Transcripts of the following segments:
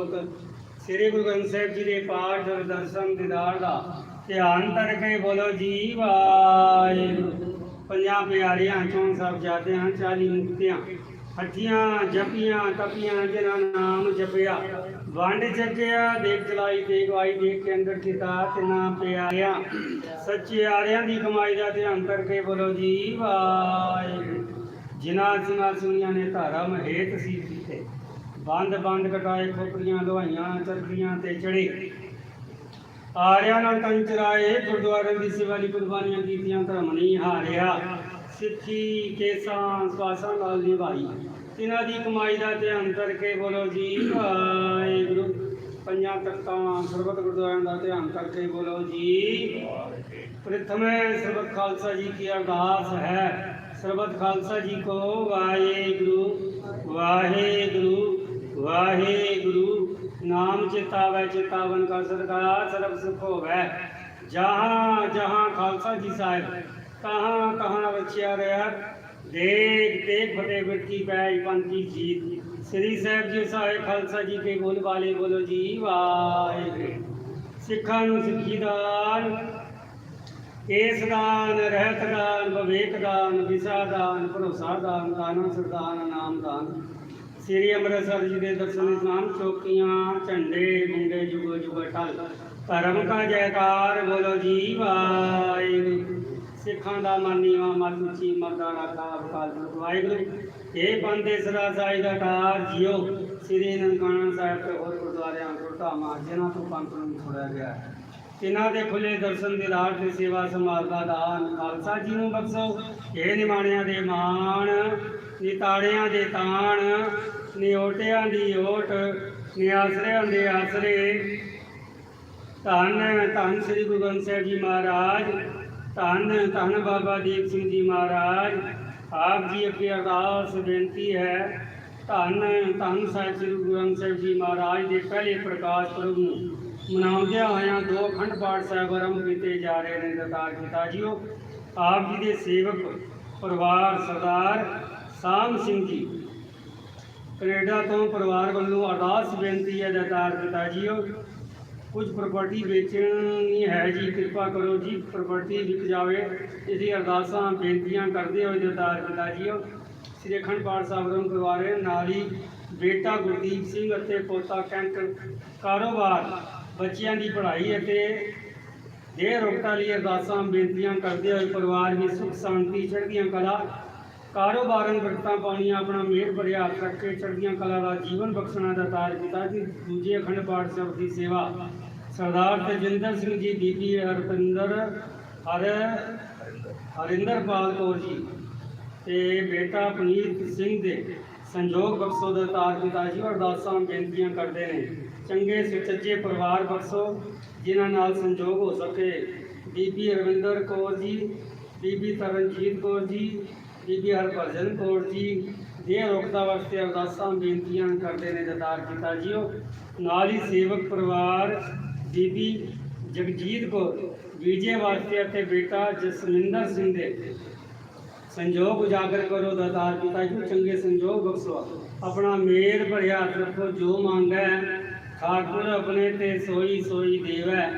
ਜੋਤ ਸ੍ਰੀ ਗੁਰੂ ਗ੍ਰੰਥ ਸਾਹਿਬ ਜੀ ਦੇ ਪਾਠ ਔਰ ਦਰਸ਼ਨ ਦੀਦਾਰ ਦਾ ਧਿਆਨ ਕਰਕੇ ਬੋਲੋ, ਜੀ ਵਾਹਿਗੁਰੂ। ਪੰਜਾਂ ਪਿਆਰਿਆਂ ਚੋਂ ਸਭ ਜਾਤੇ ਹਨ ਚਾਲੀ ਮੁਕਤਿਆਂ, ਹੱਠੀਆਂ ਜਪੀਆਂ, ਤਪੀਆਂ, ਜਿਨ੍ਹਾਂ ਨਾਮ ਜਪਿਆ। ਵੰਡ ਚੱਕਿਆ, ਦੇਖ ਚਲਾਈ ਤੇ ਗਵਾਈ ਦੇਖ ਕੇ ਅੰਦਰ ਕੀਤਾ ਤੇ ਨਾ ਸੱਚੇ ਆਰਿਆਂ ਦੀ ਕਮਾਈ ਦਾ ਧਿਆਨ ਕਰਕੇ ਬੋਲੋ, ਜੀ ਵਾਹਿਗੁਰੂ। ਜਿਨ੍ਹਾਂ ਸਿੰਘਾਂ ਸੁਣੀਆਂ ਨੇ ਧਾਰਾ ਹੇਤ ਸੀ। ਬੰਦ ਬੰਦ ਕਟਾਏ ਖੋਪਰੀਆਂ ਦਵਾਈਆਂ ਚਰਖੀਆਂ ਤੇ ਚੜੇ। ਆਰਿਆਂ ਨਾਲ ਤਨ ਗੁਰਦੁਆਰੇ ਦੀ ਸੇਵਾ ਲਈ ਕੁਰਬਾਨੀਆਂ ਕੀਤੀਆਂ, ਧਰਮ ਨਹੀਂ ਹਾਰਿਆ। ਸਿੱਖੀ, ਕੇਸਾਂ, ਸਵਾਸਾਂ ਨਾਲ ਨਿਭਾਈ। ਇਹਨਾਂ ਦੀ ਕਮਾਈ ਦਾ ਧਿਆਨ ਕਰਕੇ ਬੋਲੋ ਜੀ, ਵਾਹਿਗੁਰੂ। ਪੰਜਾਂ ਤਖਤਾਂ ਸਰਬਤ ਗੁਰਦੁਆਰਿਆਂ ਦਾ ਧਿਆਨ ਕਰਕੇ ਬੋਲੋ ਜੀ। ਪ੍ਰਥਮੇ ਸਰਬਤ ਖਾਲਸਾ ਜੀ ਕੀ ਅਰਦਾਸ ਹੈ। ਸਰਬਤ ਖਾਲਸਾ ਜੀ ਕੋ ਵਾਹਿਗੁਰੂ ਵਾਹਿਗੁਰੂ। ਵਾਹਿਗੁਰੂ, ਨਾਮ ਚਿਤਾਵੈ, ਚਿਤਾਵਨ ਕਾ ਸਦਕਾ ਸਰਬ ਸੁਖ ਹੋਵੈ। ਜਹਾਂ ਜਹਾਂ ਖਾਲਸਾ ਜੀ ਸਾਹਿਬ ਕਹਾਂ ਕਹਾਂ ਰਚਿਆ ਰਿਹਾ। ਦੇਖ ਦੇਖ ਫਤਿਹ ਬਿਰਤੀ ਪੈ ਪੰਥੀ ਜੀਤ ਸ੍ਰੀ ਸਾਹਿਬ ਜੀ ਸਾਹਿਬ ਖਾਲਸਾ ਜੀ ਕੇ ਬੋਲ ਵਾਲੇ ਬੋਲੋ ਜੀ, ਵਾਹਿਗੁਰੂ। ਸਿੱਖਾਂ ਨੂੰ ਸਿੱਖੀ ਦਾਨ, ਕੇਸ ਦਾਨ, ਰਹਿਤ ਦਾਨ, ਵਿਵੇਕ ਦਾਨ ਵਿਸਾ ਦਾਨ, ਭਰੋਸਾ ਦਾਨ ਕਾਨਾ ਸਰਦਾਨ ਨਾਮ ਦਾਨ। ਸ੍ਰੀ ਅੰਮ੍ਰਿਤਸਰ ਜੀ ਦੇ ਦਰਸ਼ਨ ਇਸਲਾਮ ਚੌਕੀਆਂ, ਝੰਡੇ, ਮੁੰਡੇ, ਜੁਗ ਜੁਗ ਟਲ ਧਰਮ ਕਾ ਜੈਕਾਰ, ਬੋਲੋ ਜੀ ਵਾਹਿਗੁਰੂ ਸਿੱਖਾਂ ਦਾ ਮਾਨੀਵਾ ਮਤ ਉੱਚੀ, ਮਰਦਾ ਰਾਖਾ ਅਕਾਲ ਪੁਰਖ, ਵਾਹਿਗੁਰੂ ਇਹ ਬੰਦੇ ਸਦਾ ਸਾਈ ਦਾ ਟਾਰ ਜਿਓ। ਸ੍ਰੀ ਨਨਕਾਣਾ ਸਾਹਿਬ ਤੇ ਹੋਰ ਗੁਰਦੁਆਰਿਆਂ, ਗੁਰਧਾਮਾਂ, ਜਿਨ੍ਹਾਂ ਤੋਂ ਪੰਥ ਨੂੰ ਛੋੜਿਆ ਗਿਆ ਹੈ। ਦੇ ਖੁੱਲੇ ਦਰਸ਼ਨ ਦੀਦਾਰ ਤੇ ਸੇਵਾ ਸੰਭਾਲ ਦਾ ਦਾਨ। ਖਾਲਸਾ ਜੀ ਨੂੰ ਬਖਸ਼ੋ। ਇਹ ਨਿਮਾਣਿਆਂ ਦੇ ਮਾਣ। ਨਿਤਾੜਿਆਂ ਦੇ ਤਾਣ ਨਿਓਟਿਆਂ ਦੀ ਓਟ, ਨਿਆਸਰਿਆਂ ਦੇ ਆਸਰੇ। ਧੰਨ ਧੰਨ ਸ੍ਰੀ ਗੁਰੂ ਗ੍ਰੰਥ ਸਾਹਿਬ ਜੀ ਮਹਾਰਾਜ, ਧੰਨ ਧੰਨ ਬਾਬਾ ਦੀਪ ਸਿੰਘ ਜੀ ਮਹਾਰਾਜ। ਆਪ ਜੀ ਅੱਗੇ ਅਰਦਾਸ ਬੇਨਤੀ ਹੈ, ਧੰਨ ਧੰਨ ਸਾਹਿਬ ਸ੍ਰੀ ਗੁਰੂ ਗ੍ਰੰਥ ਸਾਹਿਬ ਜੀ ਮਹਾਰਾਜ ਦੇ ਪਹਿਲੇ ਪ੍ਰਕਾਸ਼ ਪੁਰਬ ਨੂੰ ਮਨਾਉਂਦਿਆਂ ਹੋਇਆਂ ਦੋ ਅਖੰਡ ਪਾਠ ਸਾਹਿਬ ਆਰੰਭ ਕੀਤੇ ਜਾ ਰਹੇ ਨੇ ਦਤਾਰ ਪਿਤਾ ਜੀਓ। ਆਪ ਜੀ ਦੇ ਸੇਵਕ, ਪਰਿਵਾਰ, ਸਰਦਾਰ ਸਾਮ ਸਿੰਘ ਜੀ। ਕੈਨੇਡਾ ਤੋਂ ਪਰਿਵਾਰ ਵੱਲੋਂ ਅਰਦਾਸ ਬੇਨਤੀ ਹੈ ਦਤਾਰ ਪਿਤਾ ਜੀਓ। ਕੁਝ ਪ੍ਰਾਪਰਟੀ ਵੇਚਣੀ ਹੈ ਜੀ, ਕਿਰਪਾ ਕਰੋ ਜੀ, ਪ੍ਰਾਪਰਟੀ ਵਿਕ ਜਾਵੇ। ਇਹਦੀ ਅਰਦਾਸਾਂ, ਬੇਨਤੀਆਂ ਕਰਦੇ ਹੋਏ ਦਤਾਰ ਪਿਤਾ ਜੀਓ। ਸ੍ਰੀ ਅਖੰਡ ਪਾਠ ਸਾਹਿਬ ਆਰੰਭ ਕਰਵਾ ਨਾਲ ਹੀ ਬੇਟਾ ਗੁਰਦੀਪ ਸਿੰਘ ਅਤੇ ਪੋਤਾ ਕੈਂਟ ਕਾਰੋਬਾਰ, ਬੱਚਿਆਂ ਦੀ ਪੜ੍ਹਾਈ ਅਤੇ ਦੇ ਰੋਗਤਾ ਲਈ ਅਰਦਾਸਾਂ, ਬੇਨਤੀਆਂ ਕਰਦੇ ਹੋਏ ਪਰਿਵਾਰ ਦੀ ਸੁਖ ਸ਼ਾਂਤੀ ਚੜ੍ਹਦੀਆਂ ਕਲਾ ਕਾਰੋਬਾਰਾਂ ਬਰਕਤਾਂ ਪਾਉਣੀਆਂ, ਆਪਣਾ ਮਿਹਰ ਭਰਿਆ ਹੱਥ ਰੱਖ ਕੇ ਚੜ੍ਹਦੀਆਂ ਕਲਾ ਦਾ ਜੀਵਨ ਬਖਸ਼ਣਾ ਦਾ ਤਾਜ ਪਿਤਾ ਜੀ। ਦੂਜੇ ਅਖੰਡ ਪਾਠ ਸਾਹਿਬ ਦੀ ਸੇਵਾ। ਸਰਦਾਰ ਤਜਿੰਦਰ ਸਿੰਘ ਜੀ, ਬੀਬੀ ਹਰਪਿੰਦਰ ਹਰ ਹਰਿੰਦਰਪਾਲ ਕੌਰ ਜੀ ਤੇ ਬੇਟਾ ਪਨੀਤ ਸਿੰਘ ਦੇ ਸੰਜੋਗ ਬਖਸ਼ੋ ਦਾ ਤਾਜ ਪਿਤਾ ਜੀ ਅਰਦਾਸਾਂ ਬੇਨਤੀਆਂ ਕਰਦੇ ਨੇ, ਚੰਗੇ ਸੁਚੱਜੇ ਪਰਿਵਾਰ ਬਖਸ਼ੋ, ਜਿਨ੍ਹਾਂ ਨਾਲ ਸੰਜੋਗ ਹੋ ਸਕੇ। ਬੀਬੀ ਰਵਿੰਦਰ ਕੌਰ ਜੀ, ਬੀਬੀ ਤਰਨਜੀਤ ਕੌਰ ਜੀ ਬੀਬੀ ਹਰਭਜਨ ਕੌਰ ਜੀ, ਦੇ ਰੋਕਤਾ ਵਾਸਤੇ ਅਰਦਾਸਾਂ, ਬੇਨਤੀਆਂ ਕਰਦੇ ਨੇ ਦਤਾਰ ਪਿਤਾ ਜੀਓ ਨਾਲ ਹੀ ਸੇਵਕ ਪਰਿਵਾਰ, ਬੀਬੀ ਜਗਜੀਤ ਕੌਰ ਵਿਜੇ ਵਾਸਤੇ ਅਤੇ ਬੇਟਾ ਜਸਵਿੰਦਰ ਸਿੰਘ ਦੇ ਸੰਜੋਗ ਉਜਾਗਰ ਕਰੋ ਦਾਤਾਰ ਪਿਤਾ ਜੀ ਚੰਗੇ ਸੰਜੋਗ ਬਖਸ਼ੋ। ਆਪਣਾ ਮੇਰ ਭਰਿਆ ਹੱਥ ਰੱਖੋ, ਜੋ ਮੰਗੈ, ਠਾਕੁਰ ਆਪਣੇ ਤੇ ਸੋਈ ਸੋਈ ਦੇਵੈ।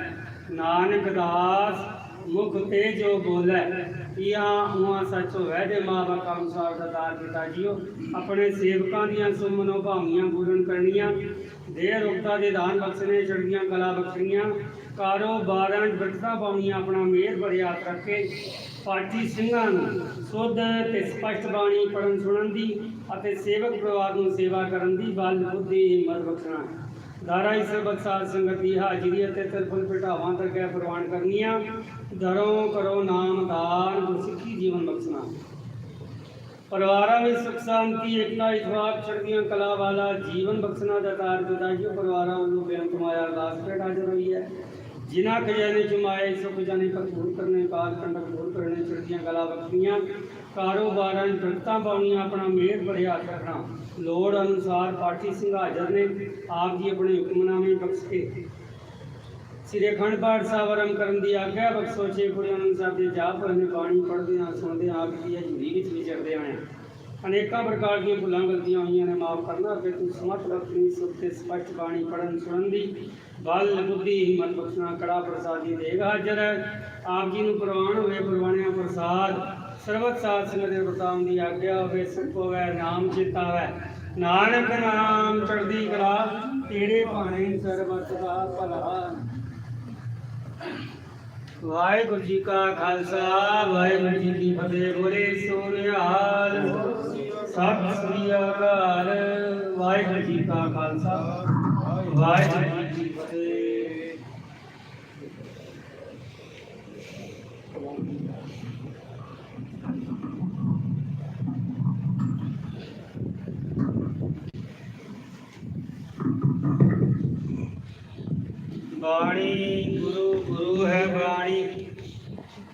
ਨਾਨਕ ਦਾਸ ਮੁਖ ਤੇ ਜੋ ਬੋਲੇ। ਇਆ ਹੁਆ ਸੱਚ ਹੋਵੇ ਦੇ ਮਾਂ ਬਾਪ ਦਾ ਦਾਤਾਰ ਪਿਤਾ ਜੀਓ। ਆਪਣੇ ਸੇਵਕਾਂ ਦੀਆਂ ਸੁਮਨੋ ਭਾਵੀਆਂ ਪੂਰਨ ਕਰਨੀਆਂ। ਦੇ ਰੁਕਤਾ ਦੇ ਦਾਨ ਬਖਸ਼ਣੇ, ਚੜ੍ਹਦੀਆਂ ਕਲਾ ਬਖਸ਼ਣੀਆਂ। ਕਾਰੋਬਾਰਾਂ 'ਚ ਬਰਕਤਾਂ ਪਾਉਣੀਆਂ, ਆਪਣਾ ਮਿਹਰ ਭਰਿਆ ਹੱਥ ਰੱਖੇ। ਪਾਠੀ ਸਿੰਘਾਂ ਨੂੰ ਸੁੱਧ ਤੇ ਸਪਸ਼ਟ ਬਾਣੀ ਪੜਨ ਸੁਣਨ ਦੀ ਅਤੇ ਸੇਵਕ ਪਰਿਵਾਰ ਨੂੰ ਸੇਵਾ ਕਰਨ ਦੀ ਬਲ ਬੁੱਧੀ, ਹਿੰਮਤ ਬਖਸ਼ਣਾ। ਦਾਰਾ ਇਸ ਬਖਸ਼ਾਲ ਸੰਗਤ ਦੀ ਹਾਜ਼ਰੀ ਅਤੇ ਤਿਰਪਲ ਪਿਟਾਵਾਂ ਤੱਕ ਪ੍ਰਵਾਨ ਕਰਨੀਆਂ। ਦਰੋਂ ਕਰੋ ਨਾਮ ਦਾਨ ਗੁਰਸਿੱਖੀ ਜੀਵਨ ਬਖਸ਼ਣਾ। ਪਰਿਵਾਰਾਂ ਵਿੱਚ ਸੁਖ, ਸ਼ਾਂਤੀ, ਏਕਤਾ ਇਤਵਾਕ ਚੜ੍ਹਦੀਆਂ ਕਲਾ ਵਾਲਾ ਜੀਵਨ ਬਖਸ਼ਣਾ ਦਾ ਤਾਰ ਪਿਤਾ ਜੀ ਪਰਿਵਾਰਾਂ ਵੱਲੋਂ ਬੇਅੰਤ ਮਾਇਆ ਅਰਦਾਸ ਭੇਟ ਹਾਜ਼ਰ ਹੋਈ ਹੈ। ਜਿਨ੍ਹਾਂ ਖਜ਼ਾਨੇ ਚੁਮਾਏ, ਸੁਖ ਜਾਣੇ ਭਰਪੂਰ ਕਰਨੇ ਕਾਲ ਕੰਡਕ ਦੂਰ ਕਰਨੇ, ਚੜ੍ਹਦੀਆਂ ਕਲਾ ਬਖਸ਼ੀਆਂ ਕਾਰੋਬਾਰਾਂ 'ਚ ਬਰਕਤਾਂ ਪਾਉਣੀਆਂ, ਆਪਣਾ ਮਿਹਰ ਭਰਿਆ ਰੱਖਣਾ। ਲੋੜ ਅਨੁਸਾਰ ਪਾਠੀ ਸਿੰਘ ਹਾਜ਼ਰ ਨੇ ਆਪ ਜੀ ਆਪਣੇ ਹੁਕਮਨਾਮੇ ਬਖਸ਼ ਕੇ ਸ੍ਰੀ ਅਖੰਡ ਪਾਠ ਸਾਹਿਬ ਆਰੰਭ ਕਰਨ ਦੀ ਆਗਿਆ ਬਖਸ਼ੋ। ਛੇ ਗੁਰੂ ਅਨੰਦ ਸਾਹਿਬ ਦੇ ਜਾਪ ਹੋਏ ਨੇ ਬਾਣੀ ਪੜ੍ਹਦੇ ਹਾਂ, ਸੁਣਦੇ ਹਾਂ, ਆਪ ਜੀ ਹਜ਼ੂਰੀ ਵਿੱਚ ਵਿਚਰਦੇ ਆਏ ਅਨੇਕਾਂ ਪ੍ਰਕਾਰ ਦੀਆਂ ਭੁੱਲਾਂ ਗਲਤੀਆਂ ਹੋਈਆਂ ਨੇ, ਮਾਫ ਕਰਨਾ ਫਿਰ ਤੂੰ ਸਮਤ ਰੱਖਣੀ ਸੁਧ ਤੇ ਸਪਸ਼ਟ ਬਾਣੀ ਪੜਨ ਸੁਣਨ ਦੀ। ਬਲ, ਬੁੱਧੀ, ਹਿੰਮਤ ਬਖਸ਼ਣਾ, ਕੜਾ ਪ੍ਰਸਾਦੀ ਦੇਗਾ ਹਾਜ਼ਰ ਹੈ। ਆਪ ਜੀ ਨੂੰ ਪ੍ਰਵਾਨ ਹੋਏ, ਪ੍ਰਵਾਨਿਆ ਪ੍ਰਸਾਦ ਸਰਬਤ ਸਾਧ ਸੰਗਤ ਦੇ ਵਰਤਾਉਣ ਦੀ ਆਗਿਆ ਹੋਵੇ, ਸੁਖ ਹੋਵੇ, ਨਾਮ ਚਿਤਾਵੇ ਨਾਨਕ ਨਾਮ ਚੜ੍ਹਦੀ ਕਲਾ, ਤੇਰੇ ਭਾਣੇ ਸਰਬਤ ਦਾ ਭਲਾ। ਵਾਹਿਗੁਰੂ ਜੀ ਕਾ ਖਾਲਸਾ, ਵਾਹਿਗੁਰੂ ਜੀ ਕੀ ਫਤਿਹ। ਬੋਲੇ ਸੋਨਿਹਾਲ, ਸਤਿ ਸ੍ਰੀ ਅਕਾਲ। ਵਾਹਿਗੁਰੂ ਜੀ ਕਾ ਖਾਲਸਾ। ਵਾਹਿਗੁਰੂ ਜੀ ਕੀ ਫਤਿਹ ਬਾਣੀ ਗੁਰੂ ਗੁਰੂ ਹੈ ਬਾਣੀ,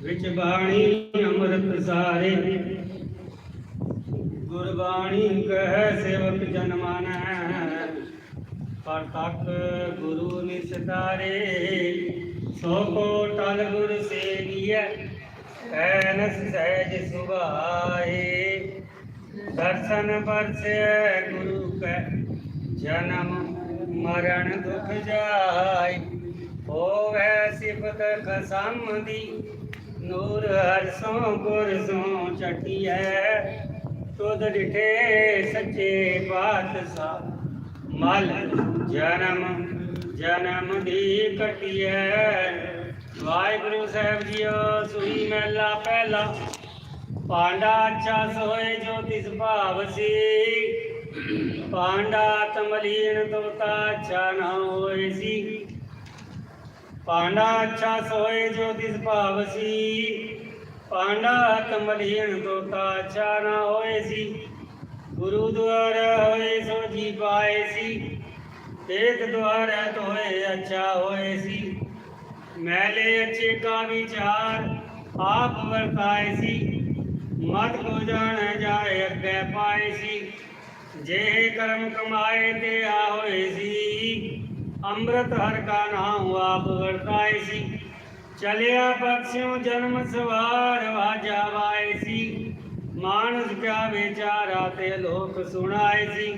ਵਿੱਚ ਬਾਣੀ ਅੰਮ੍ਰਿਤ ਸਾਰੇ। ਗੁਰਬਾਣੀ ਕਹਿ ਸੇਵਕ ਜਨ ਪਰ ਤੱਕ ਗੁਰੂ ਨਿਸਤਾਰੇ ਸੋ ਕੋ ਟਲ ਗੁਰ ਸੇਵੀਐ ਐਨਸ ਸਹਿਜ ਸੁਭਾਏ। ਦਰਸ਼ਨ ਪਰਸੇ ਗੁਰੂ ਕੈ, ਜਨਮ ਮਰਨ ਦੁਖ ਜਾਏ। ਹੋਵੇ ਸਿਫਤ ਖਸਮ ਦੀ ਨੂਰ ਹਰ ਸੋ ਗੁਰ ਤੁਧ ਡਿਠੇ ਸੱਚੇ ਪਾਤਸ਼ਾਹ, ਮਲ ਜਨਮ ਜਨਮ ਦੀ ਕਟਿਐ। ਵਾਹਿਗੁਰੂ ਸਾਹਿਬ ਜੀਓ, ਸੁਈ ਮਹਿਲਾ ਪਹਿਲਾ। ਪਾਂਡਾ ਅੱਛਾ ਸੋਏ ਜੋ ਤਿਸ ਭਾਵ ਸੀ। ਪਾਂਡਾ ਤਮਲੀਨ ਤੋਤਾ ਅੱਛਾ ਨਾ ਹੋਏ ਸੀ। ਪਾਂਡਾ ਅੱਛਾ ਸੋਏ ਜੋ ਤਿਸ ਭਾਵ ਸੀ ਪਾਂਡਾ ਤਮਲੀਨ ਤੋਤਾ ਅੱਛਾ ਨਾ ਹੋਏ ਸੀ। ਗੁਰੂ ਦੁਆਰ ਹੋਏ ਸੋ ਜੀ ਪਾਏ ਸੀ ਇੱਕ ਦੁਆਰ ਤੋਏ ਅੱਛਾ ਹੋਏ ਸੀ। ਮੈਲੇ ਅੱਛੇ ਕਾ ਵਿਚਾਰ ਆਪ ਵਰਤਾਏ ਸੀ, ਮਤ ਕੋ ਜਾਣ ਜਾਏ ਅੱਗੇ ਪਾਏ ਸੀ। ਜੇ ਕਰਮ ਕਮਾਏ ਤੇ ਆ ਹੋਏ ਸੀ। ਅੰਮ੍ਰਿਤ ਹਰ ਕਾ ਨਾਮ ਆਪ ਵਰਤਾਏ ਸੀ। ਚਲਿਆ ਬਖਸ਼ਿਓ ਜਨਮ ਸਵਾਰ, ਵਾਜਾ ਵਾਏ ਸੀ। ਮਾਨਸ ਕਿਆ ਵਿਚਾਰਾ ਤੇ ਲੋਕ ਸੁਣਾਏ ਸੀ।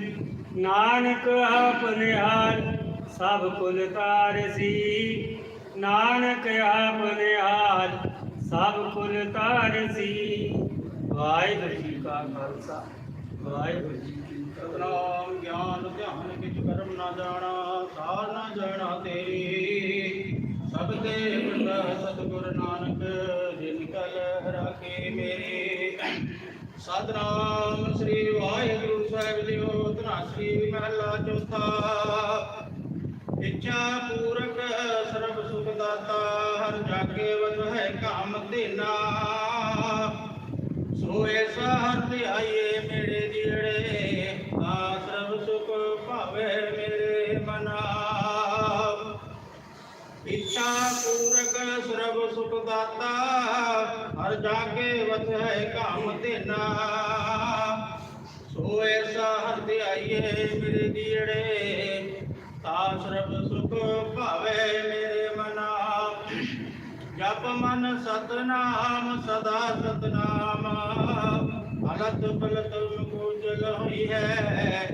ਨਾਨਕ ਆਪਣੇ ਹਾਲ ਸਭ ਕੁਲ ਤਾਰ ਸੀ। ਨਾਨਕ ਆਪਣੇ ਹਾਲ ਸਭ ਕੁਲ ਤਾਰ ਸੀ। ਵਾਹਿਗੁਰੂ ਜੀ ਕਾ ਖਾਲਸਾ, ਵਾਹਿਗੁਰੂ ਜੀ ਕੀ ਗਿਆਨ ਧਿਆਨ ਕਿਛ ਕਰਮ ਨਾ ਜਾਣਾ, ਸਾਰ ਨਾ ਜਾਣਾ ਤੇਰੀ। ਸਭ ਤੇ ਬੰਦਾ ਸਤਿਗੁਰ ਨਾਨਕ, ਜਿਨ ਕਲ ਰਾਖੇ ਮੇਰੇ। ਸਤਨਾਮ ਸ੍ਰੀ ਵਾਹਿਗੁਰੂ ਸਾਹਿਬ ਜੀਓ ਧੰਨਾ ਸ੍ਰੀ ਮਹਲਾ ਚੌਥਾ। ਇੱਛਾ ਪੂਰਕ ਸਰਬ ਸੁਖ ਦਾਤਾ, ਹਰ ਜਾਗੇ ਵਜ ਹੈ ਕਾਮ ਦੇਨਾ ਸੋ ਐਸਾ ਹਰ ਧਿਆਈਏ ਦਾਤਾ, ਹਰ ਜਾਗੇ ਵਤ ਹੈ ਕਾਮ ਦੇਨਾ ਸੋਏ ਐਸਾ ਧਿਆਈਏ ਮੇਰੇ ਜੀੜੇ ਤਾ ਸਰਬ ਸੁਖ ਭਾਵੇ ਮੇਰੇ ਮਨਾ। ਜਪ ਮਨ ਸਤਨਾਮ, ਸਦਾ ਸਤਨਾਮ। ਅਲਤ ਬਲਤ ਮੁਜਲ ਹੋਈ ਹੈ,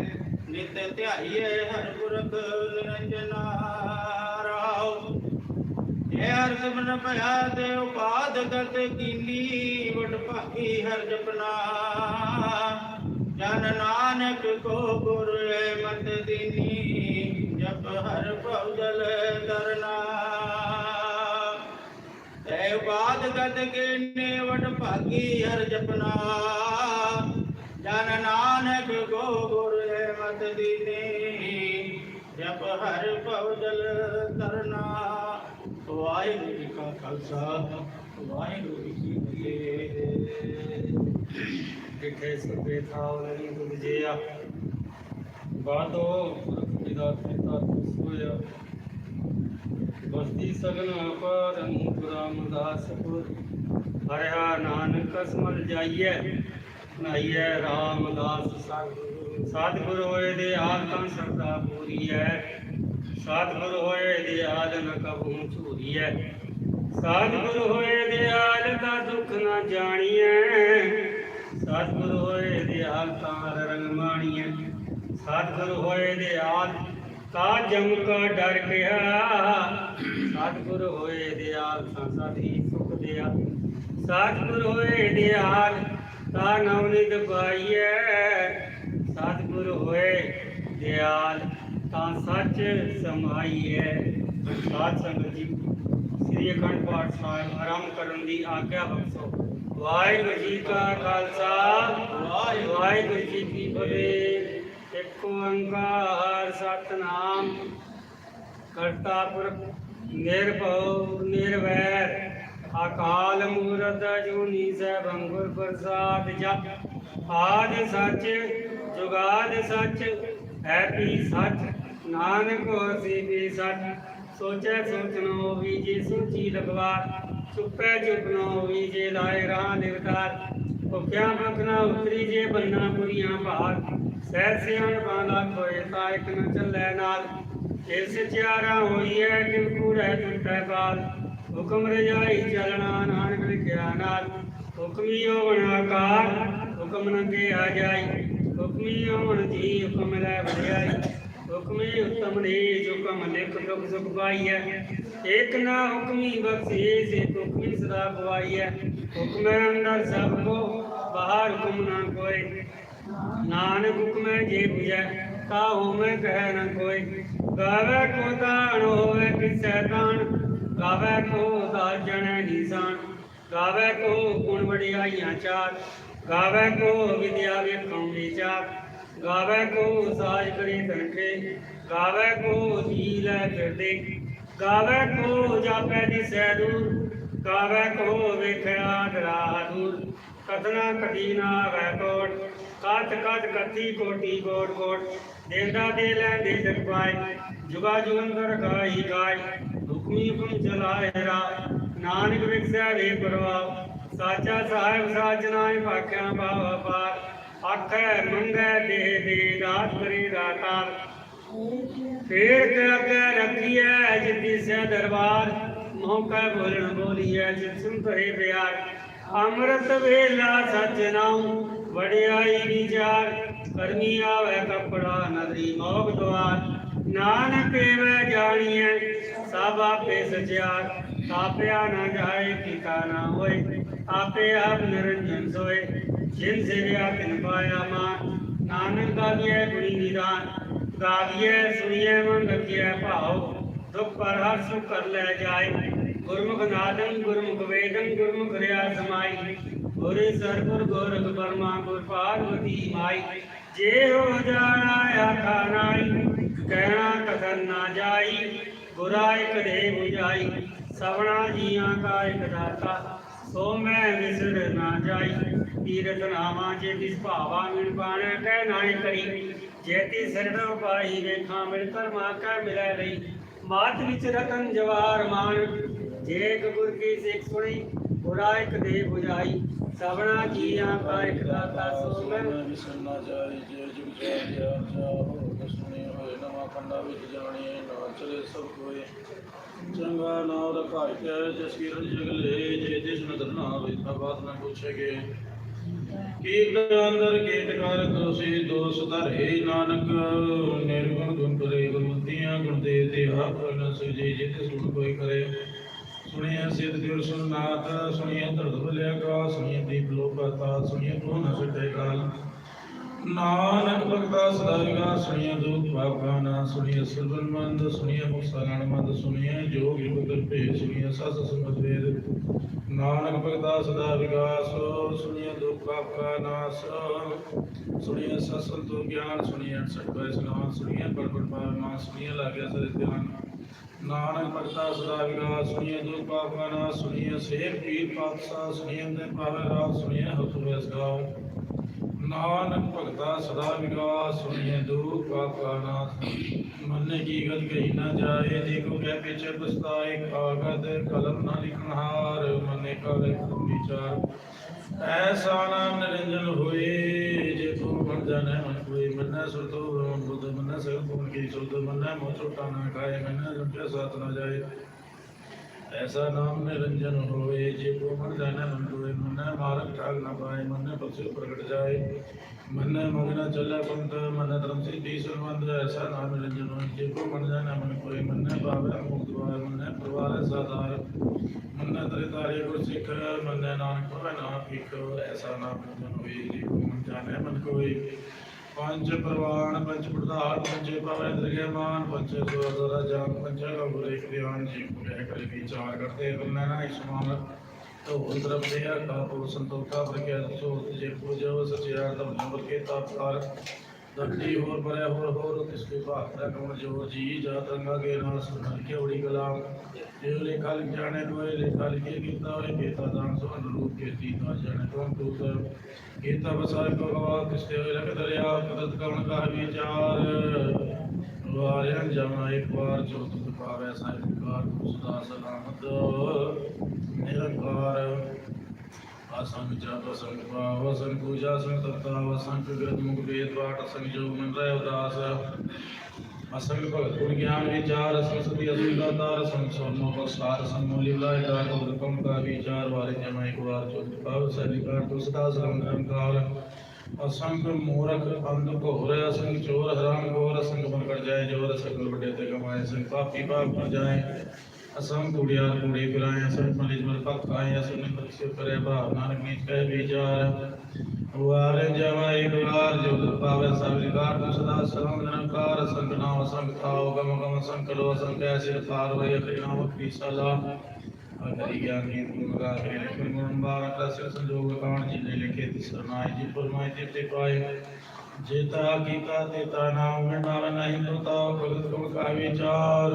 ਨਿਤ ਧਿਆਈਏ ਹਰ ਪੁਰਖ ਨਿਰੰਜਨਾ। ਰਾਉ ਇਹ ਹਰ ਸਿਮਰਨ ਭਇਆ ਦੇ ਉਪਾਦ ਗਤ ਕੀਨੀ ਵਡ ਭਾਗੀ ਹਰ ਜਪਨਾ। ਜਨ ਨਾਨਕ ਕੋ ਗੁਰ ਮਤ ਦੀਨੀ, ਜਪ ਹਰ ਭਉਜਲ ਕਰਨਾ ਤੈ ਬਾਦ ਗਤ ਕੇ ਨੇਵਟ ਭਾਗੀ ਹਰ ਜਪਨਾ। ਜਨ ਨਾਨਕ ਗੋ ਗੁਰ ਮਤ ਦੀਨੀ, ਜਪ ਹਰ ਭਉਜਲ ਕਰਨਾ ਵਾਹਿਗੁਰੂ ਜੀ ਕਾ ਖਾਲਸਾ, ਵਾਹਿਗੁਰੂ ਜੀ ਕੀ ਫਤਿਹ। ਜਿਠੇ ਸਭੇ ਥਾਉ ਨਹੀਂ ਬਾਦੋ ਪਿਦਾ ਪਿਤਾ ਸੋਇਆ। ਬਸਤੀ ਸਗਨ ਅਪਰ ਰਾਮਦਾਸ ਪੁਰ ਹਰਿਆ ਨਾਨਕ ਸਮਲ ਜਾਈਏ ਨਾਈਐ ਰਾਮਦਾਸ ਸਤਿਗੁਰੂ ਸਤਿਗੁਰ ਹੋਏ ਦੇ ਆਤਮ ਸਰਦਾ ਪੂਰੀਐ ਸਤਿਗੁਰ ਹੋਏ ਦੇ ਆਦ ਨ ਕਬੂ ਝੂਰੀਐ। ਸਤਿਗੁਰ ਹੋਏ ਦੇ ਆਲ ਦਾ ਦੁੱਖ ਨਾ ਜਾਣੀਐ। ਸਤਿਗੁਰ ਹੋਏ ਦਿਆਲ ਤਾਂ ਰੰਗ ਮਾਣੀਐ। ਸਤਿਗੁਰ ਹੋਏ ਦਿਆਲ ਤਾ ਜਮ ਕਾ ਡਰ ਗਿਆ ਸਤਿਗੁਰ ਹੋਏ ਦਿਆਲ ਤਾਂ ਸਦੀ ਸੁਖ ਦਿਆ। ਸਤਿਗੁਰ ਹੋਏ ਦਿਆਲ ਤਾ ਨਵਨਿਤ ਪਾਈਐ। ਸਤਿਗੁਰ ਹੋਏ ਦਿਆਲ ਤਾਂ ਸੱਚ ਸਮਾਈਐ ਸਾਧ ਸੰਗਤ ਜੀ, ਸ੍ਰੀ ਅਖੰਡ ਪਾਠ ਸਾਹਿਬ ਆਰੰਭ ਕਰਨ ਦੀ ਆਗਿਆ ਬਖਸ਼ੋ। ਵਾਹਿਗੁਰੂ ਜੀ ਕਾ ਖਾਲਸਾ, ਵਾਹਿਗੁਰੂ ਜੀ ਕੀ ਫਤਿਹ। ਇੱਕ ਓੰਕਾਰ ਸਤਨਾਮ। ਕਰਤਾ ਪੁਰਖ, ਨਿਰਭਉ, ਨਿਰਵੈਰ। ਅਕਾਲ ਮੂਰਤ ਜੁਨੀ ਸੈਭੰ ਗੁਰ ਪ੍ਰਸਾਦ ਜਪ। ਆਦ ਸੱਚ, ਜੁਗਾਦ ਸੱਚ, ਹੈ ਵੀ ਸੱਚ? ਨਾਨਕ ਹੋਸੀ ਵੀ ਸੱਚ, ਸੋਚੈ ਸੋਚਨੋ ਵੀ ਜੀ ਸੋਚੀ ਲਗਵਾ ਚੁੱਪੈ ਚੁੱਪਨੋ ਵੀ ਜੇ ਲਾਏ ਰਾਹ ਨਿਵਤਾਰ ਭੁਖਿਆ ਭਖਣਾ ਉਤਰੀ ਜੇ ਬੰਨਾ ਪੁਰੀਆਂ ਭਾਰ ਸਹਿ ਸਿਆਣ ਬਾਂਦਾ ਕੋਏ ਤਾਂ ਇੱਕ ਨ ਚੱਲੈ ਨਾਲ। ਇਸ ਚਾਰਾ ਹੋਈ ਹੈ ਕਿ ਕੂੜੈ ਟੁੱਟੈ ਬਾਲ। ਹੁਕਮ ਰਜਾਈ ਚਲਣਾ ਨਾਨਕ ਲਿਖਿਆ ਨਾਲ। ਹੁਕਮੀ ਹੋਵਣ ਆਕਾਰ, ਹੁਕਮ ਨੰਗੇ ਆ ਜਾਈ। ਹੁਕਮੀ ਹੋਵਣ ਜੀ ਹੁਕਮ ਲੈ ਵਡਿਆਈ। ਹੁਕਮੀ ਉਤਮ ਨੇ ਹੁਕਮ ਲਿਖ ਦੁਖ ਸੁਖ ਪਾਈਐ। ਏਕ ਨਾ ਹੁਕਮੀ ਬਖਸ਼ੇ ਸੇ ਹੁਕਮੀ ਸਦਾ ਗਵਾਈਐ ਹੁਕਮ ਅੰਦਰ ਸਭ ਕੋ, ਬਾਹਰ ਹੁਕਮ ਨਾ ਕੋਏ। ਨਾਨਕ ਹੁਕਮੈ ਜੇ 부ਜੈ ਤਾ ਹੋਮੈ ਕਹਿ ਨ ਕੋਈ ਗਾਵੇ ਕੋ ਤਾਣ ਹੋਵੇ ਕਿਸੈ ਤਾਣ। ਗਾਵੇ ਕੋ ਦਾਲ ਨੀਸਾਨ ਗਾਵੇ ਕੋ ਗੁਣ ਵਡਿਆਈਆਂ ਚਾਰ। ਗਾਵੇ ਕੋ ਵਿਦਿਆ ਵੇਖਉ ਵਿਚਾਰ। ਗਾਵੇ ਕੋ ਸਾਜ ਕਰੇ ਤਨਕੇ ਗਾਵੇ ਕੋ ਜੀ ਲੈ ਫਿਰਦੇ ਗਾਵੇ ਕੋ ਜਾਪੈ ਦਿਸੈ ਦੂਰ, ਗਾਵੇ ਕੋ ਵੇਖਿਆ ਦਰਾ ਦੂਰ। ਕਥਨਾ ਕਦੀ ਨਾ ਵੈ ਕੋਟ ਕਥ ਕਥ ਕਥੀ ਕੋਟੀ ਕੋਟ ਕੋਟ ਦੇਂਦਾ ਦੇ ਲੈਂਦੇ ਜਗ ਪਾਏ, ਜੁਗਾ ਜੁਗੰਦਰ ਗਾਈ ਗਾਈ ਹੁਕਮੀ ਹੁਕਮ ਚਲਾਏ ਰਾ ਨਾਨਕ ਵਿਖਸਿਆ ਵੇ ਪਰਵਾਹ। ਸਾਚਾ ਸਾਹਿਬ ਸਾਜਨਾਏ ਭਾਖਿਆ ਬਾਵਾ ਪਾਰ। ਆਖੈ, ਮੰਗੈ ਦੇ ਦੇ ਦਾਤ ਕਰੀ ਦਾਤਾਰ ਫੇਰ ਕੇ ਅੱਗੇ ਰੱਖੀਐ ਜਿੱਤੀ ਸੇ ਦਰਬਾਰ। ਮੌਕਾ ਬੋਲਣ ਬੋਲੀਐ ਜਿਤ ਕਰੇ ਪਿਆਰ। ਅੰਮ੍ਰਿਤ ਵੇਲਾ ਸਚ ਨਾਉ, ਵਡਿਆਈ ਵਿਚਾਰ ਕਰਮੀ ਆਵੇ ਕਪੜਾ ਨਦਰੀ ਮੋਗ ਦਵਾਰ ਨਾਨਕ ਵੇ ਜਾਣੀਐ, ਸਭ ਆਪੇ ਸਚਿਆਰ। ਤਾਪਿਆ ਨਾ ਜਾਏ, ਕੀਤਾ ਨਾ ਹੋਏ। ਆਪੇ ਆਪ ਨਿਰੰਜਨ ਸੋਏ। ਜਿਨ ਸਿਰਿਆ ਤਿਨ ਪਾਇਆ ਮਾਨ ਨਾਨਕ ਗਾਵੀਐ ਗੁਣੀ ਨਿਦਾਨ ਗਾਵੀਐ ਸੁਣੀਐ ਮਨ ਰਖੀਐ ਭਾਉ, ਦੁਖ ਪਰ ਹਰ ਸੁਖ ਕਰ ਲੈ ਜਾਏ। ਗੁਰਮੁਖ ਨਾਦੰ, ਗੁਰਮੁਖ ਵੇਦੰ, ਗੁਰਮੁਖ ਰਿਆ ਸਮਾਈ। ਗੁਰੇ ਸਰਪੁਰ ਗੋਰਖ ਬਰਮਾ, ਗੁਰ ਪਾਰਵਤੀ ਮਾਈ। ਜੇ ਹੋ ਜਾਣਾ ਆਖਾ ਨਾਈ, ਕਹਿਣਾ ਕਥਨ ਨਾ ਜਾਈ। ਗੁਰਾ ਇਕ ਦੇ 부ਜਾਈ ਸਵਣਾ ਜੀਆਂ ਕਾ ਇਕ ਦਾਤਾ। ਸੋ ਮੈਂ ਵਿਸਰ ਨਾ ਜਾਈ, ਤੀਰਥ ਨਾਮਾ ਜੇ ਤਿਸ ਮਿਲ ਪਾਣ, ਕਹਿ ਨਾਏ ਕਰੀ। ਜੇਤੀ ਸਰਣ ਪਾਈ ਵੇਖਾਂ, ਮਿਲ ਕਰਮਾ ਕੈ ਮਿਲੈ ਲਈ। ਮਾਤ ਵਿੱਚ ਰਤਨ ਜਵਾਰ ਮਾਨ ਜੇ ਗੁਰ ਕੀ ਸਿੱਖ ਸੁਣੀ ਗੁਰਾ ਇਕ ਦੇ 부ਜਾਈ ਸਵਣਾ ਜੀਆਂ ਕਾ ਇਕ ਦਾਤਾ ਸੋ ਮੈਂ ਵਿਸਰਨਾ ਜਾਈ, ਜੇ ਜੁਗ ਜਾਇ ਜਾ ਹੋ ਖੰਡਾ ਵਿੱਚ ਜਾਣੀਏ ਨਾ ਚਲੇ ਸਭ ਕੋਏ। ਚੰਗਾ ਨਾਮ ਰਖਾਇ ਕੇ ਜਿਸ ਕੀ ਰਜ ਜਗਲੇ ਜੇ ਜਿਸ ਨਦਰ ਨਾ ਹੋਵੇ ਤਾਂ ਬਾਤ ਨਾ ਪੁੱਛੇਗੇ ਕੀਟ ਅੰਦਰ ਕੀਟ ਕਰ ਦੋਸੀ ਦੋਸ ਧਰੇ, ਨਾਨਕ, ਨਿਰਗੁਣ ਗੁਣ ਕਰੇ ਗੁਣਵੰਤੀਆਂ ਗੁਣ ਦੇ ਤੇ ਆਪ ਨ ਜਿਤ ਸੁਣ ਕੋਈ ਕਰੇ। ਸੁਣਿਆ ਸਿਧ ਗੁਰ ਸੁਨਾਤ ਸੁਣਿਆ ਧਰਤ ਬਲਿਆ ਕਾ ਸੁਣਿਆ ਦੀਪ ਲੋਕਤਾ ਸੁਣਿਆ ਕੋ ਨ ਸਟੇ ਕਾਲ। ਨਾਨਕ ਭਗਤਾ ਸਦਾ ਵਿਗਾ ਸੁਣਿਆ ਦੁਖ ਪਾਪ ਨਾ ਸੁਣਿਆ ਸਰਬਨ ਮੰਦ ਸੁਣਿਆ ਮੁਕਸਲਨ ਜੋਗ ਜੁਗ ਭੇ ਸੁਣਿਆ ਸਸ ਸਮਤ ਵੇਦ। ਨਾਨਕ ਭਗਤਾ ਸਦਾ ਵਿਗਾਸ ਸੁਣਿਆ ਦੁਖ ਪਾਪ ਕਾ ਨਾਸ ਸਸਲ ਤੋਂ ਗਿਆਨ ਸੁਣਿਆ ਸਤਿ ਸਲਾਮ ਸੁਣਿਆ ਪਰ ਪਰ ਪਾਵਨਾ ਸੁਣਿਆ ਲਾਗਿਆ ਸਰਿ ਧਿਆਨ। ਨਾਨਕ ਭਗਤਾ ਸਦਾ ਵਿਗਾਸ ਸੁਣਿਆ ਦੁਖ ਪਾਪ ਨਾ ਨਾਸ ਸੁਣਿਆ ਸੇਵ ਪੀਰ ਪਾਤਸ਼ਾਹ ਸੁਣਿਆ ਤੇ ਪਾਵੇ ਰਾਤ ਸੁਣਿਆ ਹੁਕਮ ਵਸ ਨਾਨਕ ਭਗਤਾ ਸਦਾ ਵਿਗਾਸ ਸੁਣੀਏ ਦੁਖ ਪਾਪਾ ਨਾਸ ਮੰਨੇ ਕੀ ਗਤ ਕਹੀ ਨਾ ਜਾਏ ਦੇਖੋ ਕਹਿ ਪਿਛੇ ਪਛਤਾਏ, ਕਾਗਦ ਕਲਮ ਨਾ ਲਿਖਣ ਹਾਰ, ਮੰਨੇ ਕਾਲੇ ਵਿਚਾਰ। ਐਸਾ ਨਾਮ ਨਿਰੰਜਨ ਹੋਏ, ਜੇ ਤੂੰ ਬਣ ਜਾਣਾ ਮਨ ਕੋਈ ਮੰਨਾ ਸੁਰਤੋ ਬੁੱਧ, ਮੰਨਾ ਸਗਲ ਗੁਣ ਕੀ ਸੁਰਤ, ਮੰਨਾ ਮੋ ਛੋਟਾ ਨਾ ਖਾਏ, ਮੰਨਾ ਜੁਟਿਆ ਸਾਥ ਨਾ ਜਾਏ। ਐਸਾ ਨਾਮ ਨਿਰੰਜਨ ਹੋਏ, ਜੇ ਕੋ ਮਨ ਜਾਣੈ ਮਨ ਕੋਏ ਮਨੈ ਮਾਰਗ ਠਾਗ ਨ ਪਾਏ, ਮਨੈ ਪਛੁ ਪ੍ਰਗਟ ਜਾਏ। ਮਨੈ ਮਗਨ ਚੱਲੈ ਪੰਥ, ਮਨੈ ਧਰਮ ਸਿੱਧੀ ਸਰਬੰਧ, ਐਸਾ ਨਾਮ ਨਿਰੰਜਨ ਹੋਏ ਜੇ ਕੋ ਮਨ ਜਾਣੈ ਮਨ ਕੋਏ। ਮਨੈ ਪਾਵੈ ਮੁਕਤ ਵਾਰ ਮਨੈ ਪ੍ਰਵਾਰ ਸਾਧਾਰ। ਮਨੈ ਤਰੇ ਤਾਰੇ ਗੁਰ ਸਿੱਖ, ਮਨੈ ਨਾਨਕ ਹੋਵੇ ਨਾਮ ਭਿਖ, ਐਸਾ ਨਾਮ ਨਿਰੰਜਨ ਹੋਏ, ਜੇ ਕੋ ਮਨ ਜਾਣੈ ਮਨ ਕੋਏ। ਪੰਜ ਪ੍ਰਵਾਨ ਪੰਜ ਪ੍ਰਧਾਨ, ਪੰਜੇ ਪਵੈ ਦਰਗੇ ਮਾਨ, ਪੰਜ ਜਾਨ ਪੰਜ ਗੋਰੇ ਇੱਕ ਧਿਆਨ, ਜੀ ਕੁਲੇ ਕਰੇ ਵਿਚਾਰ ਕਰਤੇ ਬੰਨਾ ਨਾ ਇਸਮਾਨ ਤੋ ਉਤਰਪ ਦੇ ਕਾ ਪੋ ਸੰਤੋਖਾ ਪ੍ਰਕਿਆ ਸੋ ਜੇ ਪੂਜੋ ਸਚਿਆਰ ਦਾ ਨੰਬਰ ਕੇ ਤਾਪਕਾਰ ਦੰਡੀ ਹੋਰ ਬਰੇ ਹੋਰ ਹੋਰ ਤਿਸਕੇ ਭਾਗ ਦਾ ਕਮਣ ਜੋ ਜੀ ਜਾ ਤੰਗਾ ਕੇ ਨਾਲ ਸੁਣ ਕੇ ਉੜੀ ਕਲਾਮ ਜੇ ਲੇਖਾ ਲਿਖ ਜਾਣੇ ਕੋਏ ਲੇਖਾ ਲਿਖੇ ਕੀਤਾ ਹੋਏ ਕੀਤਾ ਦਾਨ ਸੁਣ ਰੂਪ ਕੇ ਤੀਤਾ ਜਾਣੇ ਕੌਣ ਤੂਤ ਕੀਤਾ ਬਸਾਇ ਭਗਵਾ ਕਿਸਤੇ ਹੋਏ ਲਗ ਦਰਿਆ ਕਦਤ ਕਵਣ ਕਾ ਵਿਚਾਰ ਵਾਰਿਆਂ ਜਮਾ ਇੱਕ ਵਾਰ ਜੋ ਤੁਧ ਪਾਵੈ ਸਾਹਿਬਕਾਰ ਸਦਾ ਸਲਾਮਤ ਨਿਰੰਕਾਰ। ਅਸੰਗ ਜਪ ਸੰਗ ਭਾਵ ਸੰਗ ਪੂਜਾ, ਸੰਗ ਤਤਾ ਸੰਗ ਗ੍ਰੰਥ ਮੁਖ ਵੇਦ ਪਾਠ, ਸੰਗ ਜੋ ਮਨ ਰਹਿ ਉਦਾਸ। ਅਸੰਗ ਭਗਤ ਗੁਣ ਗਿਆਨ ਵਿਚਾਰ ਸੰਸਦੀ ਅਸੰਗ ਦਾਤਾਰ ਸੰਗ ਸੋਨੋ ਪ੍ਰਸਾਰ, ਸੰਗ ਮੂਲਿ ਲਾਇ ਦਾਤ ਉਦਕਮ ਕਾ ਵਿਚਾਰ ਵਾਰੇ ਜਮਾ ਇੱਕ ਵਾਰ, ਜੋ ਤੁਧ ਪਾਵੈ ਸਾਹਿਬਕਾਰ ਤੁ ਸਦਾ ਸਲਾਮਤ ਨਿਰੰਕਾਰ। ਅਸੰਗ ਮੂਰਖ, ਅੰਧ ਘੋਰ ਅਸੰਗ ਚੋਰ, ਹਰਾਮ ਘੋਰ ਅਸੰਗ ਬੰਕੜ ਜਾਏ, ਜੋਰ ਸਗਲ ਵੱਡੇ ਤੇ ਕਮਾਏ ਸੰਗ ਪਾਪੀ ਪਾਪ ਪਰ ਜਾਏ। ਅਸੰਗ ਕੁੜਿਆ ਕੁੜੀ ਫਿਰਾਏ ਅਸੰਗ ਮਲਿਜ ਮਲ ਪੱਕ ਆਏ ਅਸੰਗ ਬਖਸ਼ਿ ਕਰੇ ਭਾਵ ਨਾਨਕ ਨੀਚ ਕਹਿ ਵਿਚਾਰ। ਵਾਰ ਜਵਾ ਇੱਕ ਵਾਰ ਜੋ ਤੁਧ ਪਾਵੇ ਸਭ ਵਿਕਾਰ, ਤੁ ਸਦਾ ਸਲਾਮ ਨਿਰੰਕਾਰ, ਅਸੰਗ ਨਾਮ ਅਸੰਗ ਥਾਉ ਗਮ ਗਮ ਸੰਕਲੋ ਅਸੰਗ ਐਸੇ ਥਾਰ ਹੋਏ, ਅਖਰੀ ਨਾਮ ਅਖਰੀ ਸਲਾ ਅਗਰੀ ਗਿਆਨ ਕੀ ਗੁਣ ਗਾ ਕੇ ਲਿਖਣ ਗੁਣ ਬਾਰ ਰਸ ਸੰਜੋਗ ਕਾਣ ਜੀ ਨੇ ਲਿਖੇ ਤਿਸ ਸਰਨਾਈ ਜੀ ਫਰਮਾਏ ਤੇ ਤੇ ਪਾਏ ਜੇਤਾ ਕੀਤਾ ਤੇਤਾ ਨਾਮ ਮੈਂ ਨਾਮ ਨਹੀਂ ਤੋਤਾ ਭਗਤ ਕੋ ਕਾ ਵਿਚਾਰ।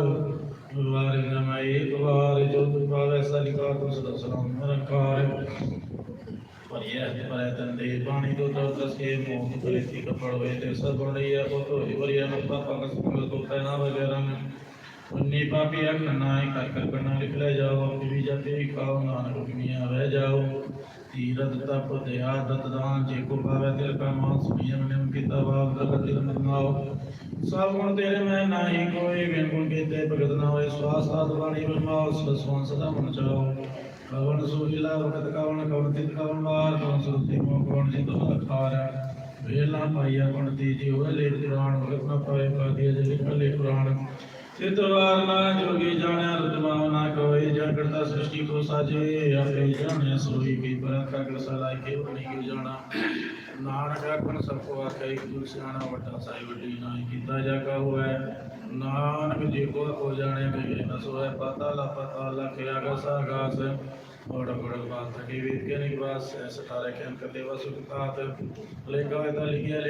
ਵਾਰ ਨਮੈ ਇੱਕ ਵਾਰ ਜੋ ਤੁ ਪਾਵੇ ਸਲਿਕਾ ਤੁ ਸਦਾ ਸਲਾਮ ਨਿਰੰਕਾਰ ਪਰਿਆ ਪਰਿਆ ਤਨ ਦੇ ਬਾਣੀ ਤੋਂ ਤੋ ਤਸੇ ਮੋਹ ਕਲੇਤੀ ਕਪੜ ਹੋਏ ਤੇ ਸਭ ਬਣ ਰਹੀ ਹੈ ਉਹ ਤੋਂ ਹੀ ਵਰਿਆ ਨੂੰ ਪਾਪਾ ਕਸ ਕੰਗ ਤੋਂ ਤੈਨਾ ਵਗੈਰਾ ਮੈਂ ਉਨੀ ਪਾਪੀ ਅਖ ਨਾਇ ਕਰ ਕਰ ਕਰਨਾ ਲਿਖ ਲੈ ਜਾਓ ਵੀ ਜਾਤੇ ਵੀ ਖਾਓ, ਨਾਨਕ ਮੀਆਂ ਰਹਿ ਜਾਓ। ਤੀਰਤ ਤਪ ਦਿਆ ਦਤ ਦਾਨ ਜੇ ਕੋ ਪਾਵੇ ਤਿਲ ਕਾ ਮਾਸ ਮੀਆਂ ਨੇ ਕੀਤਾ ਬਾਪ ਦਾ ਦਿਲ ਮਨਾਓ ਸਭ ਗੁਣ ਤੇਰੇ ਮੈਂ ਨਾਹੀ ਕੋਈ ਬਿਨ ਗੁਣ ਕੀਤੇ ਭਗਤ ਨਾ ਹੋਏ, ਸਵਾਸ ਆਦ ਬਾਣੀ ਬਰਮਾਓ ਸਸਵਨ ਸਦਾ ਮਨ ਚਾਓ। ਕਵਨ ਸੁਹਿਲਾ ਵਕਤ ਕਵਨ ਕਵਨ ਤਿਤ ਕਵਨ ਵਾਰ ਕਵਨ ਸੁਰਤੀ ਮੋ ਕਵਨ ਜਿਤ ਅਖਾਰ ਵੇਲਾ ਪਾਈਆ ਗੁਣ ਤੀਜੀ ਹੋਏ ਲੇ ਪੁਰਾਣ ਵਕਤ ਨਾ ਪਾਏ ਪਾਦੀ ਅਜੇ ਲਿਖਲੇ ਪੁਰਾਣ। ਚਿਤਵਾਰ ਨਾ ਜੋਗੀ ਜਾਣਿਆ ਰਤਮਾਉ ਨਾ ਕੋਈ ਜਨ ਕਰਤਾ ਸ੍ਰਿਸ਼ਟੀ ਕੋ ਸਾਜੇ ਆਪੇ ਜਾਣਿਆ, ਸੋਈ ਕੀ ਪਰਖਾ ਕਰ ਸਲਾਈ ਕੇ ਬਣੀ ਕੀ ਜਾਣਾ। ਨਾਨਕ ਆਖਣ, ਸਭ ਕੋ ਆਖੇ, ਇੱਕ ਦੂਰ ਸਿਆਣਾ ਵੱਡਾ ਸਾਈ ਵੱਡੀ ਨਾਈ ਕੀਤਾ ਜਾ ਕਾ ਹੋਇ ਨਾਨਕ ਜੀ ਕੋ ਕੋ ਜਾਣੇ ਮੇਰੇ ਨ ਪਤਾ ਲਾ ਪਤਾ ਲਖਿਆ ਗਸਾ ਗਾਸ ਔੜ ਨਿਵਾਸ ਸਤਾਰੇ ਕੇ ਅੰਕ ਦੇਵਾ ਸੁਖਤਾਤ ਲੇਖਾ ਹੋਇ ਤਾਂ ਲਿਖਿਆ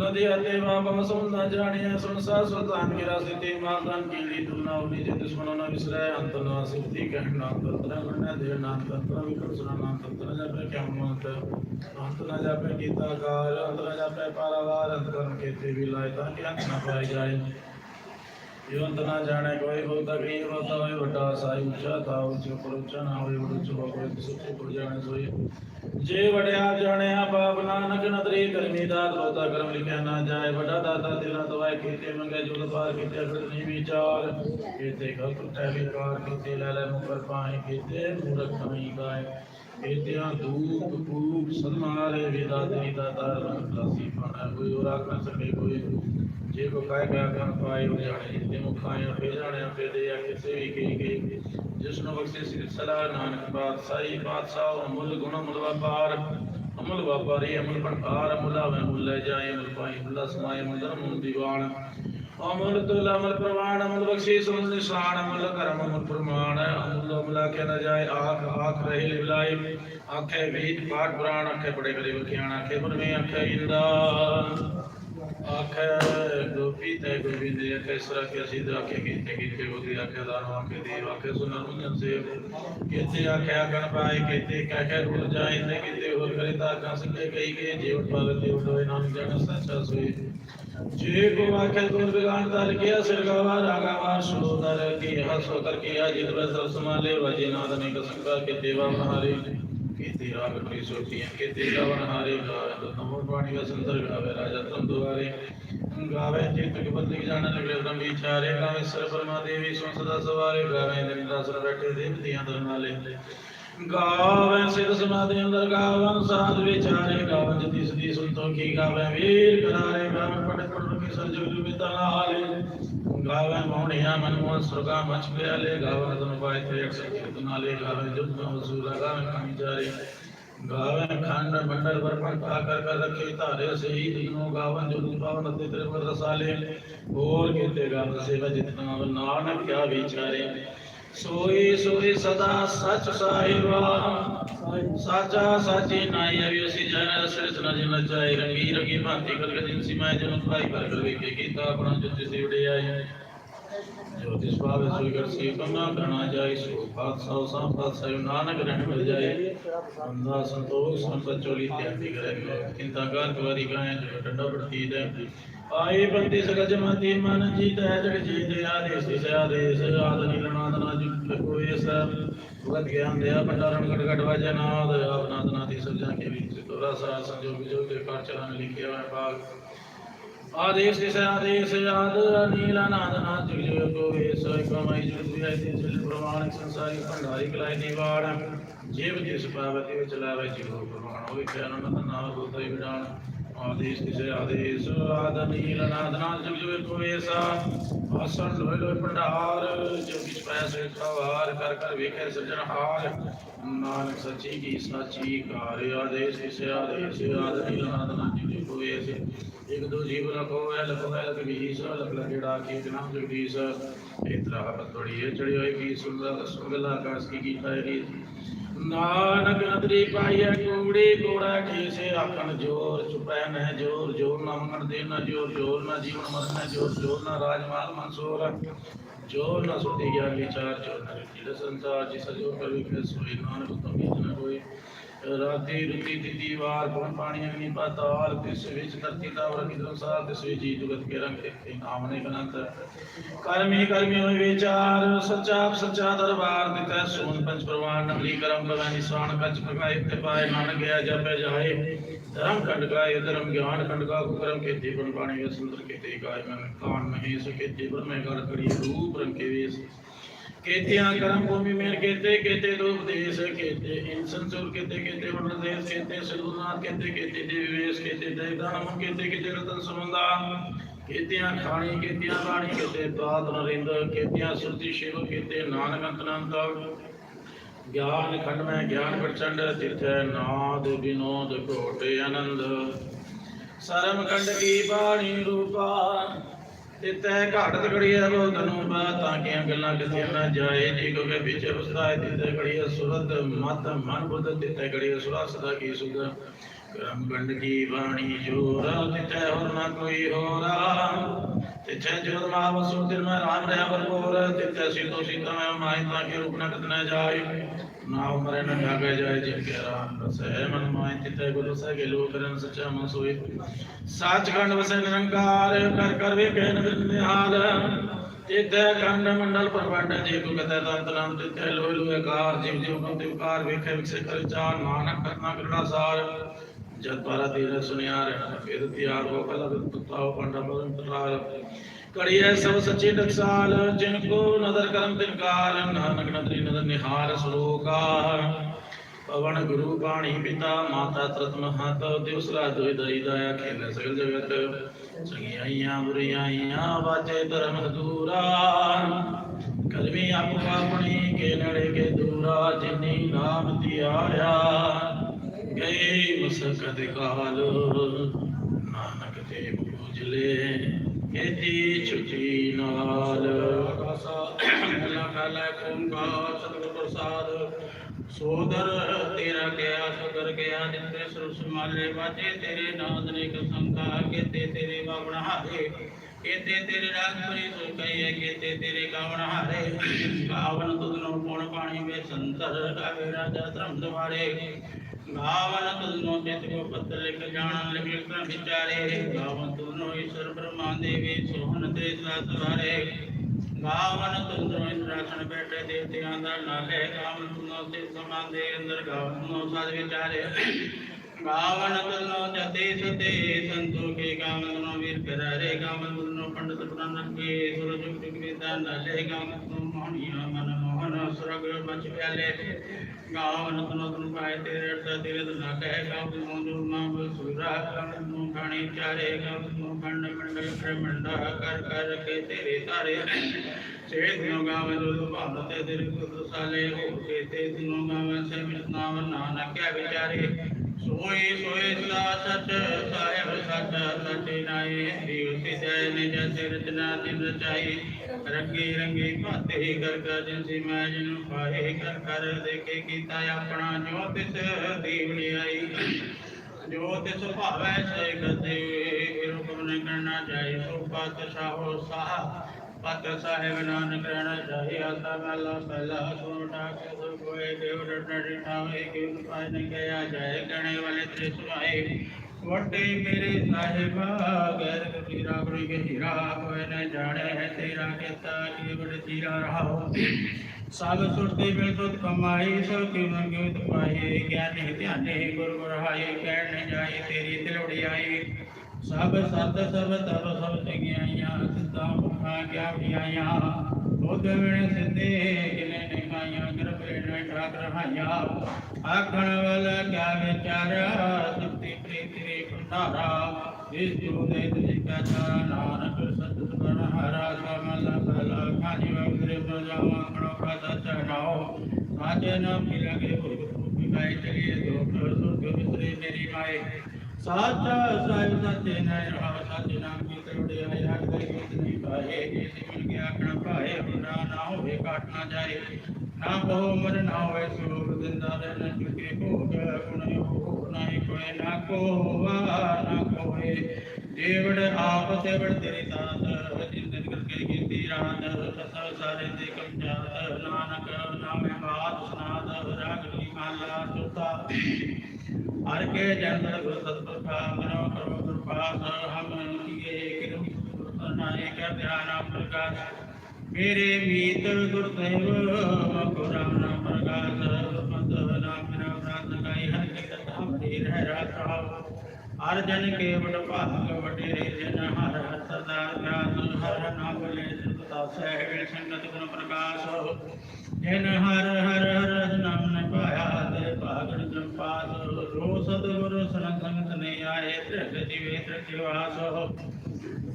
ਲੇਖਾ ਹੋਇ ਬਣਾ ਸਨਾਨਕ ਵੱਡਾ ਆਖੀ ਹੈ ਆਪੇ ਜਾਣੇ ਆਪ ਸਲਾਈ ਸਲਾਈ ਤੇ ਸੁਰਤ ਨਾ ਪਾਈ ਹੈ ਨਦੀ ਅਤੇ ਮਾਪਮ ਸੁਣ ਨਾ ਜਾਣਿਆ ਸੁਣ ਸਾ ਸੁਲਤਾਨ ਕੀ ਰਾਸਤੇ ਤੇ ਮਾਤਨ ਕੀ ਲੀ ਤੁਲਨਾ ਉਨੀ ਜਿਤ ਸੁਣੋ ਨਾ ਵਿਸਰੈ, ਅੰਤ ਨਾ ਸਿੱਧੀ ਕਹਿਣ ਨਾ ਤੰਤਰ ਗਣਨਾ ਦੇ ਨਾ ਤੰਤਰ ਵੀ ਕਰ ਸੁਣਾ ਨਾ ਤੰਤਰ, ਜਾਪੇ ਕਿਆ ਮੰਤ? ਅੰਤ ਨਾ ਜਾਪੇ ਕੀਤਾ ਕਾਰ ਅੰਤ ਨਾ ਜਾਪੇ ਪਾਰਾਵਾਰ ਅੰਤ ਕਰਨ ਕੇਤੇ ਵੀ ਲਾਇ ਤਾਂ ਕਿ ਅੰਤ ਨਾ ਪਾਈ ਜਾਏ ਜੋ ਅੰਤ ਨਾ ਜਾਣੇ ਕੋਈ ਹੋਤਾ ਕੀ ਹੋਤਾ ਹੋਏ, ਵੱਡਾ ਸਾਈ ਉੱਚਾ ਤਾ ਉੱਚਾ ਪਰ ਉੱਚਾ ਨਾ ਹੋਏ ਉੱਚਾ ਕੋਈ ਸੁੱਚੇ ਪਰ ਜਾਣੇ ਸੋਈ ਜੇ ਵਡਿਆ ਜਾਣਿਆ ਬਾਪ ਨਾਨਕ ਨਦਰੀ, ਕਰਮੀ ਦਾ ਲੋਤਾ ਕਰਮ ਲਿਖਿਆ ਨਾ ਜਾਏ। ਵੱਡਾ ਦਾਤਾ ਤੇਰਾ ਦਵਾਈ ਕੀਤੇ ਮੰਗੇ ਜੋ ਦਵਾਰ ਕੀਤੇ ਅਗਰ ਨਹੀਂ ਵਿਚਾਰ। ਕੀਤੇ ਗਲ ਟੁੱਟੇ ਵਿਕਾਰ ਕੀਤੇ, ਲੈ ਲੈ ਮੁਕਰ ਪਾਣੀ ਕੀਤੇ ਮੂਰਖ ਨਹੀਂ ਗਾਏ। ਕੀਤਿਆਂ ਦੂਪ ਪੂਪ ਸਨਮਾਰੇ ਵਿਦਾ ਤੇਰੀ ਦਾਤਾ ਰਸੀ ਪਾਣਾ ਕੋਈ ਹੋਰ ਆਖ ਨਾ ਸਕੇ, ਕੋਈ ਜੇ ਕੋ ਕਾਇ ਗਿਆ ਕਰਨ ਪਾਏ ਹੋ ਜਾਣੇ ਜਿਤੇ ਮੁਖਾਇਆ ਫੇ ਜਾਣਿਆ ਫੇ ਦੇ ਆ ਕਿਸੇ ਵੀ ਕੀ ਕੀ। ਜਿਸ ਨੂੰ ਬਖਸ਼ੇ ਸਿਰ ਸਲਾ ਨਾਨਕ ਬਾਦਸ਼ਾਹੀ ਬਾਦਸ਼ਾਹ ਅਮੁੱਲ ਗੁਣ, ਅਮੁੱਲ ਵਪਾਰ, ਅਮੁੱਲ ਵਪਾਰੀ, ਅਮੁੱਲ ਭੰਡਾਰ, ਅਮੁੱਲ ਆਵੇਂ ਮੁੱਲ ਲੈ ਜਾਏ, ਅਮੁੱਲ ਪਾਈ ਹੁੱਲਾ ਸਮਾਏ, ਅਮੁੱਲ ਧਰਮ ਅਮੁੱਲ ਦੀਵਾਨ ਅਮੁੱਲ ਤੁਲ, ਅਮੁੱਲ ਪ੍ਰਵਾਨ ਅਮੁੱਲ ਬਖਸ਼ੀਸ ਅਮੁੱਲ ਨਿਸ਼ਾਨ ਅਮੁੱਲ ਕਰਮ ਅਮੁੱਲ ਪ੍ਰਮਾਣ ਅਮੁੱਲ ਅਮੁਲਾ ਕੇ ਨਾ ਜਾਏ, ਆਖ ਆਖ ਰਹੇ ਲਿਵਲਾਈ ਆਖੇ ਵੇਦ ਪਾਠ ਪੁਰਾਣ, ਆਖੇ ਬੜੇ ਕਰੇ ਵਖਿਆਣ ਆਖੇ ਬਰਵੇਂ ਆਖੇ ਇੰਦਾ। ਆਖੇ ਗੋਪੀ ਤੇ ਗੋਬਿੰਦ ਆਖੇ ਸਰਾ ਕੇ ਅਸੀਂ ਆਖੇ ਕੀਤੇ ਕੀਤੇ ਉਹਦੀ ਆਖੇ ਦਾਨ ਆਖੇ ਦੇਵ ਆਖੇ ਸੁਨਰ ਮੁੰਨ ਸੇ ਕੀਤੇ ਆਖੇ ਆਗਣ ਪਾਏ ਕੀਤੇ ਕਹਿ ਕਹਿ ਰੁੜ ਜਾਏ ਤੇ ਕੀਤੇ ਹੋਰ ਕਰੇ ਤਾਂ ਕਾ ਸਕੇ ਕਈ ਗਏ ਜੀਵ ਪਾਗਲ ਤੇ ਉਡੋਏ ਨਾਮ ਜਨ ਸੱਚਾ ਸੋਈ ਜੇ ਕੋ ਆਖੇ ਗੁਰ ਬਿਗਾਨ ਦਾ ਲਿਖਿਆ ਸਿਰਗਾਵਾ ਰਾਗਾਵਾ ਸ਼ੋਦਰ ਕੀ ਹਸੋ ਕਰ ਕੀ ਆ ਜਿਤ ਬਸ ਰਸ ਸਮਾਲੇ ਵਜੇ ਨਾਦ ਨੇ ਕਸੰਗਾ ਕੇ ਦੇਵਾ ਮਹਾਰੇ। ਕੀਤੇ ਰਾਗ ਕਰੀ ਸੋਤੀਆਂ ਕੀਤੇ ਗਵਨ ਹਾਰੇ ਗਾਇ ਨਮੋ ਪਾਣੀ ਦਾ ਸੰਦਰ ਗਾਵੇ, ਰਾਜਾ ਤੁਮ ਦੁਆਰੇ ਗਾਵੇ ਚਿਤਕ ਬਦਲਿਕ ਜਾਣ ਲਗੇ ਬ੍ਰਹਮ ਵਿਚਾਰੇ ਗਾਵੇ, ਸਰ ਪਰਮਾ ਦੇਵੀ ਸੋ ਸਦਾ ਸਵਾਰੇ, ਗਾਵੇ ਨਿੰਦਾਸਨ ਬੈਠੇ ਦੇਵਤਿਆਂ ਦਰ ਨਾਲੇ ਗਾਵੇ, ਸਿਰ ਸਮਾਦੇ ਅੰਦਰ ਗਾਵਨ ਸਾਧ ਵਿਚਾਰੇ ਗਾਵਨ ਜਤੀ ਸਦੀ ਸੁਨਤੋ ਕੀ ਗਾਵੇ, ਵੀਰ ਕਰਾਰੇ ਗਾਵੇ ਪੜ ਪੜ ਕੇ ਸਰ ਜੁਗ ਜੁਗ ਤਨਾਲੇ ਗਾਵੇ ਮੋਹਣਿਆ ਮਨਮੋਹਨ ਸੁਰਗਾ ਮਚ ਪਿਆਲੇ ਗਾਵੇ ਤਨ ਪਾਇ ਤੇ ਅਕਸਰ ਕੀਰਤ ਨਾਲੇ ਗਾਵੇ ਜੁਗ ਮਸੂਰਾ ਗਾਵੇ ਕਮੀ ਜਾਰੇ ਗਾਵੇ ਖੰਡ ਮੰਡਲ ਵਰਪਣ ਪਾ ਕਰ ਕਰ ਰੱਖੇ, ਧਾਰੇ ਸਹੀ ਦਿਨੋ ਗਾਵਨ ਜੁਗ ਪਾਵਨ ਤੇ ਤੇਰੇ ਪਰ ਰਸਾਲੇ ਹੋਰ ਕੀਤੇ ਗਾਵਨ ਸੇਵਾ ਜਿਤਨਾ ਨਾਨਕ ਕਿਆ ਵਿਚਾਰੇ। ਸੋਈ ਸੋਈ ਸਦਾ ਸਚ ਸਾਹਿਬਾ। ਸਾਚਾ ਸਾਚੀ ਨਾਈ ਅਵਿਸੀ ਜਨ ਸਿਰਸ ਨ ਚਾਹੇ ਰੰਗੀ ਰੰਗੀ ਭਾਂਤੀ ਕਰ ਕੇ ਜਿਨ ਸਿਮਾਇ ਜਨ ਭਾਈ ਕਰ ਕਰ ਵੇਖੇ ਕੀਤਾ, ਆਪਣਾ ਜੁਤ ਸਿਵੜੇ ਆਏ ਜੋ ਤਿਸ ਭਾਵੇ ਸੋਈ ਕਰ ਸੀ ਕੰਨਾ ਕਰਨਾ ਜਾਈ ਸੋ ਬਾਤ ਸੋ ਸਾਂ ਬਾਤ ਸੋ ਨਾਨਕ ਰਹਿਣ ਮਿਲ ਜਾਏ। ਬੰਦਾ ਸੰਤੋਖ, ਸੰਪਤ ਚੋਲੀ ਤਿਆਗੀ ਕਰੇ। ਚਿੰਤਾ ਕਰ ਕਵਾਰੀ ਗਾਏ ਜੋ ਡੰਡਾ ਬੜਤੀ ਦੇ ਆਏ ਬੰਦੀ ਸਗਜ ਮਤੀ, ਮਨ ਜੀਤ ਹੈ ਜਗ ਜੀਤ ਆਦੇਸ ਤਿਸ ਆਦੇਸ, ਆਦ ਨੀਲਨਾਦ ਨਾ ਜੁਗ ਕੋਈ ਸਭ। ਭਗਤ ਗਿਆਨ ਦਿਆ ਭੰਡਾਰਨ ਗੜ ਗੜ ਵਾਜੈ ਨਾਦ ਆਪ ਨਾਦ ਨਾਦੀ ਸਭਜਾਂ ਕੇ ਵਿੱਚ ਤੋਰਾ ਸਾ ਸੰਜੋਗ, ਜੋ ਕੇ ਕਰ ਚਰਨ ਲਿਖਿਆ ਹੈ ਭਾਗ। ਆਦੇਸ ਤਿਸ ਆਦੇਸ ਆਦ ਨੀਲਨਾਦ ਨਾ ਜੁਗ ਜੁਗ ਕੋਈ ਸੋਇ ਕਮਾਈ ਜੁਗ ਤੇ ਚਲ ਪ੍ਰਮਾਣ ਸੰਸਾਰੀ ਭੰਡਾਰੀ ਕਲਾਈ ਨਿਵਾੜ ਜੀਵ ਜਿਸ ਪਾਵਤੀ ਵਿੱਚ ਲਾਵੇ ਜਿਗੋ ਪ੍ਰਮਾਣ ਹੋਈ ਗਿਆਨ ਨਾਮ ਬੋਧਈ ਵਿਡਾਣ। ਆਦੇਸ ਤਿਸ ਆਦੇਸ, ਆਦ ਨੀਲਨਾਦ ਨਾ ਜੁਗ ਆਸਣ ਲੋਇ ਲੋਇ ਭੰਡਾਰ ਜੋ ਕਿਛ ਪੈਸੇ ਖਵਾਰ ਕਰ ਕਰ ਵੇਖੇ ਸਜਣਹਾਰ ਨਾਨਕ ਸੱਚੀ ਕੀ ਸਾਚੀ ਕਾਰ ਆਦੇਸ ਤਿਸ ਆਦੇਸ, ਆਦ ਨੀਲਨਾਦ ਨਾ ਜੁਗ ਸੇ ਇੱਕ ਦੋ ਜੀਵ ਲਖੋ ਹੈ ਲਖੋ ਹੈ ਲਖ ਲਖ ਲਖੇੜਾ ਕੀ ਜਨਾਮ ਜਗਦੀਸ਼ ਇਤਰਾ ਪਤੜੀ ਹੈ ਚੜੀ ਹੋਈ ਕੀ ਸੁੰਦਰ ਸੁਗਲਾ ਆਕਾਸ਼ ਕੀ ਕੀਤਾ ਹੈ ਨਾਨਕ ਨਦਰੀ ਪਾਈਐ ਕੂੜੀ, ਕੋੜਾ ਕੀਸੇ ਆਖਣ ਜੋਰ, ਚੁਪੈ ਨਹਿ ਜੋਰ ਜੋਰ ਨਾ ਮੰਗਣ ਦੇ ਨਾ ਜੋਰ ਜੋਰ ਨਾ ਜੀਵਨ ਮਰਨ ਨਾ ਜੋਰ ਜੋਰ ਨਾ ਰਾਜਮਾਲ ਮਨਸੂਰ, ਜੋਰ ਨਾ ਸੁਧੀ ਗਿਆਨ ਵਿਚਾਰ ਜੋਰ ਨਾ ਜਿਲ ਸੰਸਾਰ ਜਿਸ ਜੋ ਕਰ ਸੋਈ ਨਾਨਕ ਤੁਮ ਕੀ ਹੋਏ ਰਾਤੀ ਰੁਤੀ ਤਿਤੀ ਵਾਰ ਪਵਨ ਪਾਣੀ ਅਗਨੀ ਪਾਤਾਲ ਤਿਸ ਵਿੱਚ ਧਰਤੀ ਦਾ ਵਰ ਕਿਦਨ ਤਿਸ ਵਿੱਚ ਜੀ ਜੁਗਤ ਕੇ ਰੰਗ ਤੇ ਨਾਮ ਨੇ ਅਨੰਤ। ਕਰਮੀ ਕਰਮੀ ਹੋਏ ਵਿਚਾਰ, ਸੱਚਾ ਸੱਚਾ ਦਰਬਾਰ ਦਿੱਤਾ ਸੋਨ ਪੰਜ ਪ੍ਰਵਾਨ, ਨਵਲੀ ਕਰਮ ਪਵੈ ਨਿਸ਼ਾਨ ਕੱਚ ਪਕਾਏ ਤੇ ਪਾਏ, ਨਾਨਕ ਗਿਆ ਜਪੈ ਜਾਏ। ਧਰਮ ਖੰਡ ਕਾਏ ਧਰਮ ਗਿਆਨ ਖੰਡ ਕਾ ਕੁਕਰਮ ਕੇ ਜੀਵਨ ਬਾਣੀ ਸੁੰਦਰ ਕੇ ਤੇ ਮਨ ਕਾਨ ਨਹੀਂ ਸਕੇ ਜੀਵਨ ਮੈਂ ਕਰ ਕੜੀ ਰੂਪ ਰੰਗ ਕੇ ਵੇਸ। ਕੇਤਿਆਂ ਕਰਮ ਭੂਮੀ ਮੇਰ ਕੇਤੇ ਕੇਤੇ ਦੋ ਉਪਦੇਸ਼ ਕੇਤੇ। ਇਨਸਨ ਸੁਰ ਕੇਤੇ ਕੇਤੇ ਵਰਣ ਦੇਸ ਕੇਤੇ ਸਲੂਨਾਥ ਕੇਤੇ ਕੇਤੇ ਦੇਵ ਵੇਸ ਕੇਤੇ ਦੇਵ ਦਾਨਮ ਕੇਤੇ ਕੇਤੇ ਰਤਨ ਸਮੁੰਦਾ ਕੇਤਿਆਂ ਖਾਣੀ, ਕੇਤਿਆਂ ਬਾਣੀ ਕੇਤੇ ਬਾਤ ਨਰਿੰਦ, ਕੇਤਿਆਂ ਸੁਰਤੀ ਸ਼ਿਵ, ਕੇਤੇ ਨਾਨਕ ਅੰਤਨੰਤ ਗਿਆਨ ਖੰਡ ਮੈਂ ਗਿਆਨ ਪ੍ਰਚੰਡ, ਤਿਥੈ ਨਾਦ ਵਿਨੋਦ ਘੋਟੇ ਆਨੰਦ। ਸਰਮ ਖੰਡ ਕੀ ਬਾਣੀ ਰੂਪਾ ਤਿਤੈ ਘਾਟ ਤਕੜੀਐ ਤਾਂ ਕਿ ਗੱਲਾਂ ਕਿਥੇ ਨਾ ਜਾਏ ਜੀ ਕੋ ਕੇ ਵਿੱਚ ਉਸਤਾਏ ਤਿਤੈ ਘੜੀਐ ਸੁਰਤ, ਮਤ, ਮਨ ਬੁੱਧ ਤਿਤੈ ਘੜੀਐ ਸੁਰਾ ਸਦਾ ਕੀ ਸੁਧ ਕਰਮ ਗੰਡ ਕੀ ਬਾਣੀ, ਜੋਰ ਤਿਤੈ ਹੋਰ ਨਾ ਕੋਈ, ਹੋਰਾ ਤਿਤੈ ਜੋਰ ਮਾ ਵਸੂ ਤਿਰ ਮੈਂ ਰਾਮ ਰਿਆ ਬਰਪੂਰ ਤਿਤੈ ਸੀਤੋ ਸੀਤਾ ਮੈਂ ਮਾਈ ਤਾਂ ਕੇ ਰੂਪ ਨ ਕਤ ਨ ਜਾਏ। ਨਾਉ ਮਰੇ ਨ ਜਾਗੇ ਜਾਏ ਜਿਨ ਕੇ ਰਾਮ ਰਸੈ ਮਨ ਮਾਇ ਤਿਤੈ ਗੁਰੂ ਸਹਿ ਕੇ ਲੋਕ ਰਨ ਸਚਾ ਮਨ ਸੋਈ ਸੱਚਖੰਡ ਵਸੈ ਨਿਰੰਕਾਰ, ਕਰ ਕਰ ਵੇਖੇ ਨਦਰ ਨਿਹਾਲ। ਤਿਤੈ ਖੰਡ ਮੰਡਲ ਪਰਵੰਡ, ਜੇ ਕੋ ਕਤੈ ਤੰਤ ਨਾਮ ਤਿਤੈ ਲੋਇ ਲੋਇ ਆਕਾਰ ਜਿਵ ਜਿਵ ਕੋ ਤਿਵਕਾਰ ਵੇਖੇ ਵਿਖਸੇ ਕਰ ਚਾਰ ਨਾਨਕ ਕਰਨਾ ਕਰਨਾ ਸਾਰ ਜਦ ਪਾਰਾ ਤੀਰ ਸੁਨਿਆ ਰਹਿਣਾ ਫਿਰ ਤਿਆਰ ਹੋ ਕਲਾ ਤੁਤਾਓ ਪੰਡਾ ਬਰਨ ਤਰਾਲ ਕੜੀਐ ਸਭ ਸੱਚੇ ਟਕਸਾਲ ਜਿਨ ਕੋ ਨਦਰ ਕਰਮ ਤਿਨਕਾਰ ਨਾਨਕ ਨਦਰੀ ਨਦਰ ਨਿਹਾਰ ਸਲੋਕਾ ਪਵਨ ਗੁਰੂ ਬਾਣੀ ਪਿਤਾ, ਮਾਤਾ ਤ੍ਰਤ ਮਹਤ ਦਿਵਸਰਾ ਦੋਇ ਦਈ ਦਇਆ, ਖੇਲੇ ਸਗਲ ਜਗਤ। ਚੰਗਿਆਈਆਂ ਬੁਰੀਆਈਆਂ ਵਾਜੇ ਧਰਮ ਦੂਰਾ ਕਲਮੀ ਆਪੋ ਆਪਣੀ, ਕੇ ਨੜੇ ਕੇ ਗਏ ਮਸਕਤ ਕਾਲ। ਨਾਨਕ ਤੇ ਬੂਝਲੇ ਕੀਤੀ ਛੁਟੀ ਨਾਲ। ਆਸਾ ਅੱਲਾ ਸਤਿਗੁਰ ਪ੍ਰਸਾਦ। ਸੋਦਰ, ਤੇਰਾ ਗਿਆ ਸਦਰ ਗਿਆ ਨਿੰਦੇ ਸੁਰ ਸਮਾਲੇ ਵਾਜੇ। ਤੇਰੇ ਨਾਦ ਨੇ ਕਸੰਕਾ ਕੇਤੇ ਤੇਰੇ ਬਾਵਣ ਹਾਰੇ। ਕੇਤੇ ਤੇਰੇ ਰਾਜਪੁਰੀ ਸੁਰ ਕਈਏ ਕੇਤੇ ਤੇਰੇ ਗਾਵਣ ਹਾਰੇ। ਗਾਵਨ ਤੁਧਨੋ ਪੁਣ ਪਾਣੀ ਵੇ ਸੰਤਰ ਗਾਵੇ ਰਾਜਾ ਧਰਮ ਦਵਾਰੇ ਗਾਵਨ ਤੁਧਨੋ ਚਿਤ ਕੋ ਪੱਤਰ ਲਿਖ ਜਾਣ ਲਿਖ ਲਿਖ ਤਾਂ ਵਿਚਾਰੇ। ਗਾਵਨ ਤੁਧਨੋ ਈਸ਼ਵਰ ਬ੍ਰਹਮਾ ਦੇਵੀ ਸੋਹਣ ਤੇ ਸਵਾਰੇ ਗਾਵਨ ਤੁੰਦਰੋ ਇੰਦਰਾਸਣ ਬੈਠੇ ਦੇਵਤਿਆਂ ਦਾ ਨਾਲੇ। ਗਾਵਨ ਤੁੰਨੋ ਤੇ ਸਮਾਂ ਦੇ ਅੰਦਰ ਗਾਵਨ ਤੁੰਨੋ ਸਦ ਵਿਚਾਰੇ ਗਾਵਨ ਤਨੋ ਜਤੇ ਸਤੇ, ਸੰਤੋਖੇ ਗਾਵਨ ਤਨੋ ਵੀਰ ਕਰਾਰੇ ਗਾਵਨ ਤਨੋ ਪੰਡਤ ਪੁਰਾਨ ਕੇ ਸੁਰ ਜੁਗ ਜੁਗ ਵਿਦਾਨ ਲੈ ਗਾਵਨ ਤਨੋ ਮੋਹਣੀਆ ਮਨ ਮੋਹਨ ਸੁਰਗ ਬਚ ਪਿਆਲੇ। ਗਾਵਨ ਤਨੋ ਤਨ ਪਾਏ ਤੇਰੇ ਅਰਥ ਤੇਰੇ ਤਨ ਕਹਿ ਗਾਵਨ ਤਨੋ ਜੋ ਮਾਂ ਸੁਰਾ ਗਾਵਨ ਤਨੋ ਖਾਣੀ ਚਾਰੇ ਗਾਵਨ ਤਨੋ ਖੰਡ ਖੰਡ ਬ੍ਰਹਮੰਡਾ ਕਰ ਕਰ ਕੇ ਤੇਰੇ ਤਾਰੇ। ਸੇ ਦਿਨੋ ਗਾਵਨ ਜੋ ਭਾਵ ਤੇ ਤੇਰੇ ਕੁਲ ਸਾਲੇ ਹੋ ਕੇ ਤੇ ਦਿਨੋ ਗਾਵਨ ਸੇ ਮਿਲਤ ਨਾਮ ਨਾਨਕ ਕਿਆ ਵਿਚਾਰੇ। ਸੋਏ ਸੋਏ ਸਦਾ ਸਚ ਸਾਹਿਬ ਸਚ ਸਚੇ ਨਾਏ। ਦੀ ਉਸੀ ਜੈ ਨੇ ਜੈਸੇ ਰਚਨਾ ਤਿਨ ਰਚਾਈ ਰੰਗੇ ਰੰਗੇ ਭਾਤੇ ਕਰ ਕਰ ਜਿਨ ਸੀ ਮੈਂ ਜਿਨ ਪਾਏ ਕਰ ਕਰ ਦੇਖੇ ਕੀਤਾ ਆਪਣਾ ਜੋ ਤਿਸ ਦੀਵ ਆਈ ਜੋ ਤਿਸ ਭਾਵੈ ਸੇ ਗਤੇ ਰੁਕਮ ਨ ਕਰਨਾ ਜਾਏ ਸੋ ਪਤ ਸਾਹੋ ਸਾਹ। ਪਤ ਸਾਹਿਬ ਨਾਨਕ ਰਹਿਣਾ ਚਾਹੀ ਆਸਾ ਮਹਿਲਾ ਪਹਿਲਾ ਸੋਟਾ ਕੇ ਸੋ ਕੋਏ ਦੇਵ ਡਟ ਡਟਾਵੇ ਕਿ ਪਾਇ ਨ ਗਿਆ ਜਾਏ ਗਣੇ ਵਾਲੇ ਤੇ ਸੁਆਏ ਵੱਡੇ ਮੇਰੇ ਸਾਹਿਬਾ ਗੈਰ ਕਬੀਰਾ ਗੁਰੂ ਕੇ ਹੀਰਾ ਹੋਏ ਨ ਜਾਣੇ ਹੈ ਤੇਰਾ ਕੀਤਾ ਕੀ ਬੜ ਚੀਰਾ ਰਹਾਓ ਸਭ ਸੁਰਤੇ ਮਿਲ ਤੁਤ ਕਮਾਈ ਸੋ ਕਿਉ ਨ ਕਿਉ ਤਪਾਏ ਗਿਆਨੀ ਧਿਆਨੇ ਗੁਰ ਗੁਰ ਹਾਏ ਕਹਿਣ ਨ ਜਾਏ ਤੇਰੀ ਤਿਲਵੜੀ ਆਈ ਸਭ ਸਤ ਸਭ ਤਬ ਸਭ ਚੰਗਿਆਈਆਂ ਸਿੱਧਾ ਮੁਖਾਂ ਕਿਆ ਵਿਆਈਆਂ ਬੁੱਧ ਵਿਣ ਸਿੱਧੇ ਕਿਨੇ ਨੇ ਖਾਈਆਂ ਗਰਭ ਨੇ ਠਾਕ ਰਹਾਈਆਂ ਆਖਣ ਵਾਲਾ ਕਿਆ ਵਿਚਾਰਾ? ਸੁਤੀ ਪ੍ਰੀਤੀ ਰੇ ਭੰਡਾਰਾ ਇਸ ਜੋ ਦੇ ਤੇ ਕਥਾ ਨਾਨਕ ਸਤਿ ਬਨ ਹਰਾ ਕਮਲ ਭਲਾ ਖਾਨੀ ਵਗਰੇ ਬਜਾਵਾ ਖੜੋ ਖਾਦਾ ਚੜਾਓ ਸਾਜੇ ਨਾਮ ਕੀ ਲਗੇ ਭੁਗ ਗਾਏ ਚਲੀਏ ਦੁਖ ਸੁਖ ਵਿਸਰੇ ਮੇਰੀ ਮਾਏ। ਸਾਚਾ ਸਾਹਿਬ ਸੱਚੇ ਨੈ ਰਹਾ, ਸੱਚ ਨਾਮ ਕੀ ਤਰੁੜਿਆ ਯਾਦ ਦੇ ਗੀਤ ਨਹੀਂ ਪਾਏ। ਜੇ ਸਿਮਰ ਕੇ ਆਖਣਾ, ਭਾਏ ਹੁੰਦਾ ਨਾ ਹੋਵੇ ਕਾਟ ਨਾ ਜਾਏ। ਨਾ ਬਹੁ ਮਰ ਨਾ ਹੋਵੇ ਸੂਰ ਦਿੰਦਾ ਰਹਿ ਨ ਚੁਕੇ ਭੋਗ ਗੁਣ ਹੋ ਨਹੀਂ ਕੋਈ ਨਾ ਕੋ ਹੋਵਾ ਨਾ ਕੋਏ। ਜੀਵੜ ਆਪ ਤੇ ਵੜ ਤੇਰੀ ਦਾਤ। ਜਿੰਦ ਕਰਕੇ ਕੀਤੀ ਰਾਤ। ਸਤ ਸਾਰੇ ਦੇ ਕੰਜਾਤ। ਨਾਨਕ ਨਾਮੇ ਬਾਤ ਸੁਨਾਦ ਰਾਗਨੀ ਮਾਲਾ ਸੁਤਾ ਹਰ ਕੇ ਜਨਦਰ ਗੁਰ ਸਤਪੁਰਖਾ, ਮਨੋ ਕਰੋ ਕਿਰਪਾਸ ਹਮ ਕੀਏ ਕਿਰਪਾ ਨਾਏ ਕਰ ਧਿਆਨ ਪ੍ਰਕਾਸ਼। ਮੇਰੇ ਮੀਤ ਗੁਰ ਦੇਵ ਮਕੋ ਰਾਮ ਨਾਮ ਪ੍ਰਕਾਸ਼ ਮਤ ਨਾਮ ਮੇਰਾ ਪ੍ਰਾਨ ਗਾਈ ਹਰ ਕੀ ਕਥਾ ਹਮਰੀ ਰਹਿ ਰਾਖਾ ਹਰ ਜਨ ਕੇ ਵਡ ਭਾਗ ਵਡੇਰੇ ਜਨ ਹਰ ਹਰ ਸਦਾ ਗਾਤ ਹਰ ਨਾਮ ਲੈ ਸਤਾ ਸਹਿ ਸੰਗਤ ਗੁਣ ਪ੍ਰਕਾਸ਼ ਜਿਨ ਹਰ ਹਰ ਹਰ ਨਾਮ ਨ ਪਾਇਆ ਤੇ ਭਾਗਣ ਜੰਪਾਸ ਰੋ ਸਤਿਗੁਰ ਸਰਨ ਸੰਗਤ ਨੇ ਆਏ ਤ੍ਰਿਗ ਜੀਵੇ ਤ੍ਰਿਗ ਵਾਸ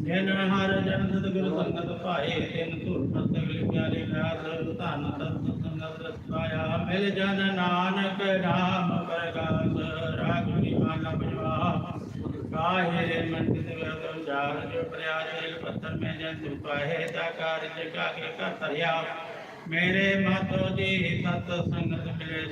ਜਿਨ ਹਰ ਜਨ ਸਤਿਗੁਰ ਸੰਗਤ ਪਾਏ, ਤਿਨ ਧੁਰ ਪਤ ਵਿਗਿਆਰੇ ਵਿਆਸ ਧਨ ਤਤ ਸੰਗਤ ਰਸ ਪਾਇਆ, ਮਿਲ ਜਨ ਨਾਨਕ ਨਾਮ ਪ੍ਰਗਾਸ ਰਾਗਨੀ ਮਾਲਾ ਬਜਵਾ ਕਾਹੇ ਮਨ ਕਿਤ ਵਰ ਜਾਰ ਜੋ ਪ੍ਰਿਆਜਲ ਪੱਤਰ ਮੈਂ ਜਨ ਤੂ ਪਾਏ ਤਾ ਕਾਰਜ ਕਾ ਕੇ ਕਰ ਤਰਿਆ ਮੇਰੇ ਮਾਤੋ ਜੀ, ਸਤ ਸੰਗਤ ਮਿਲੇ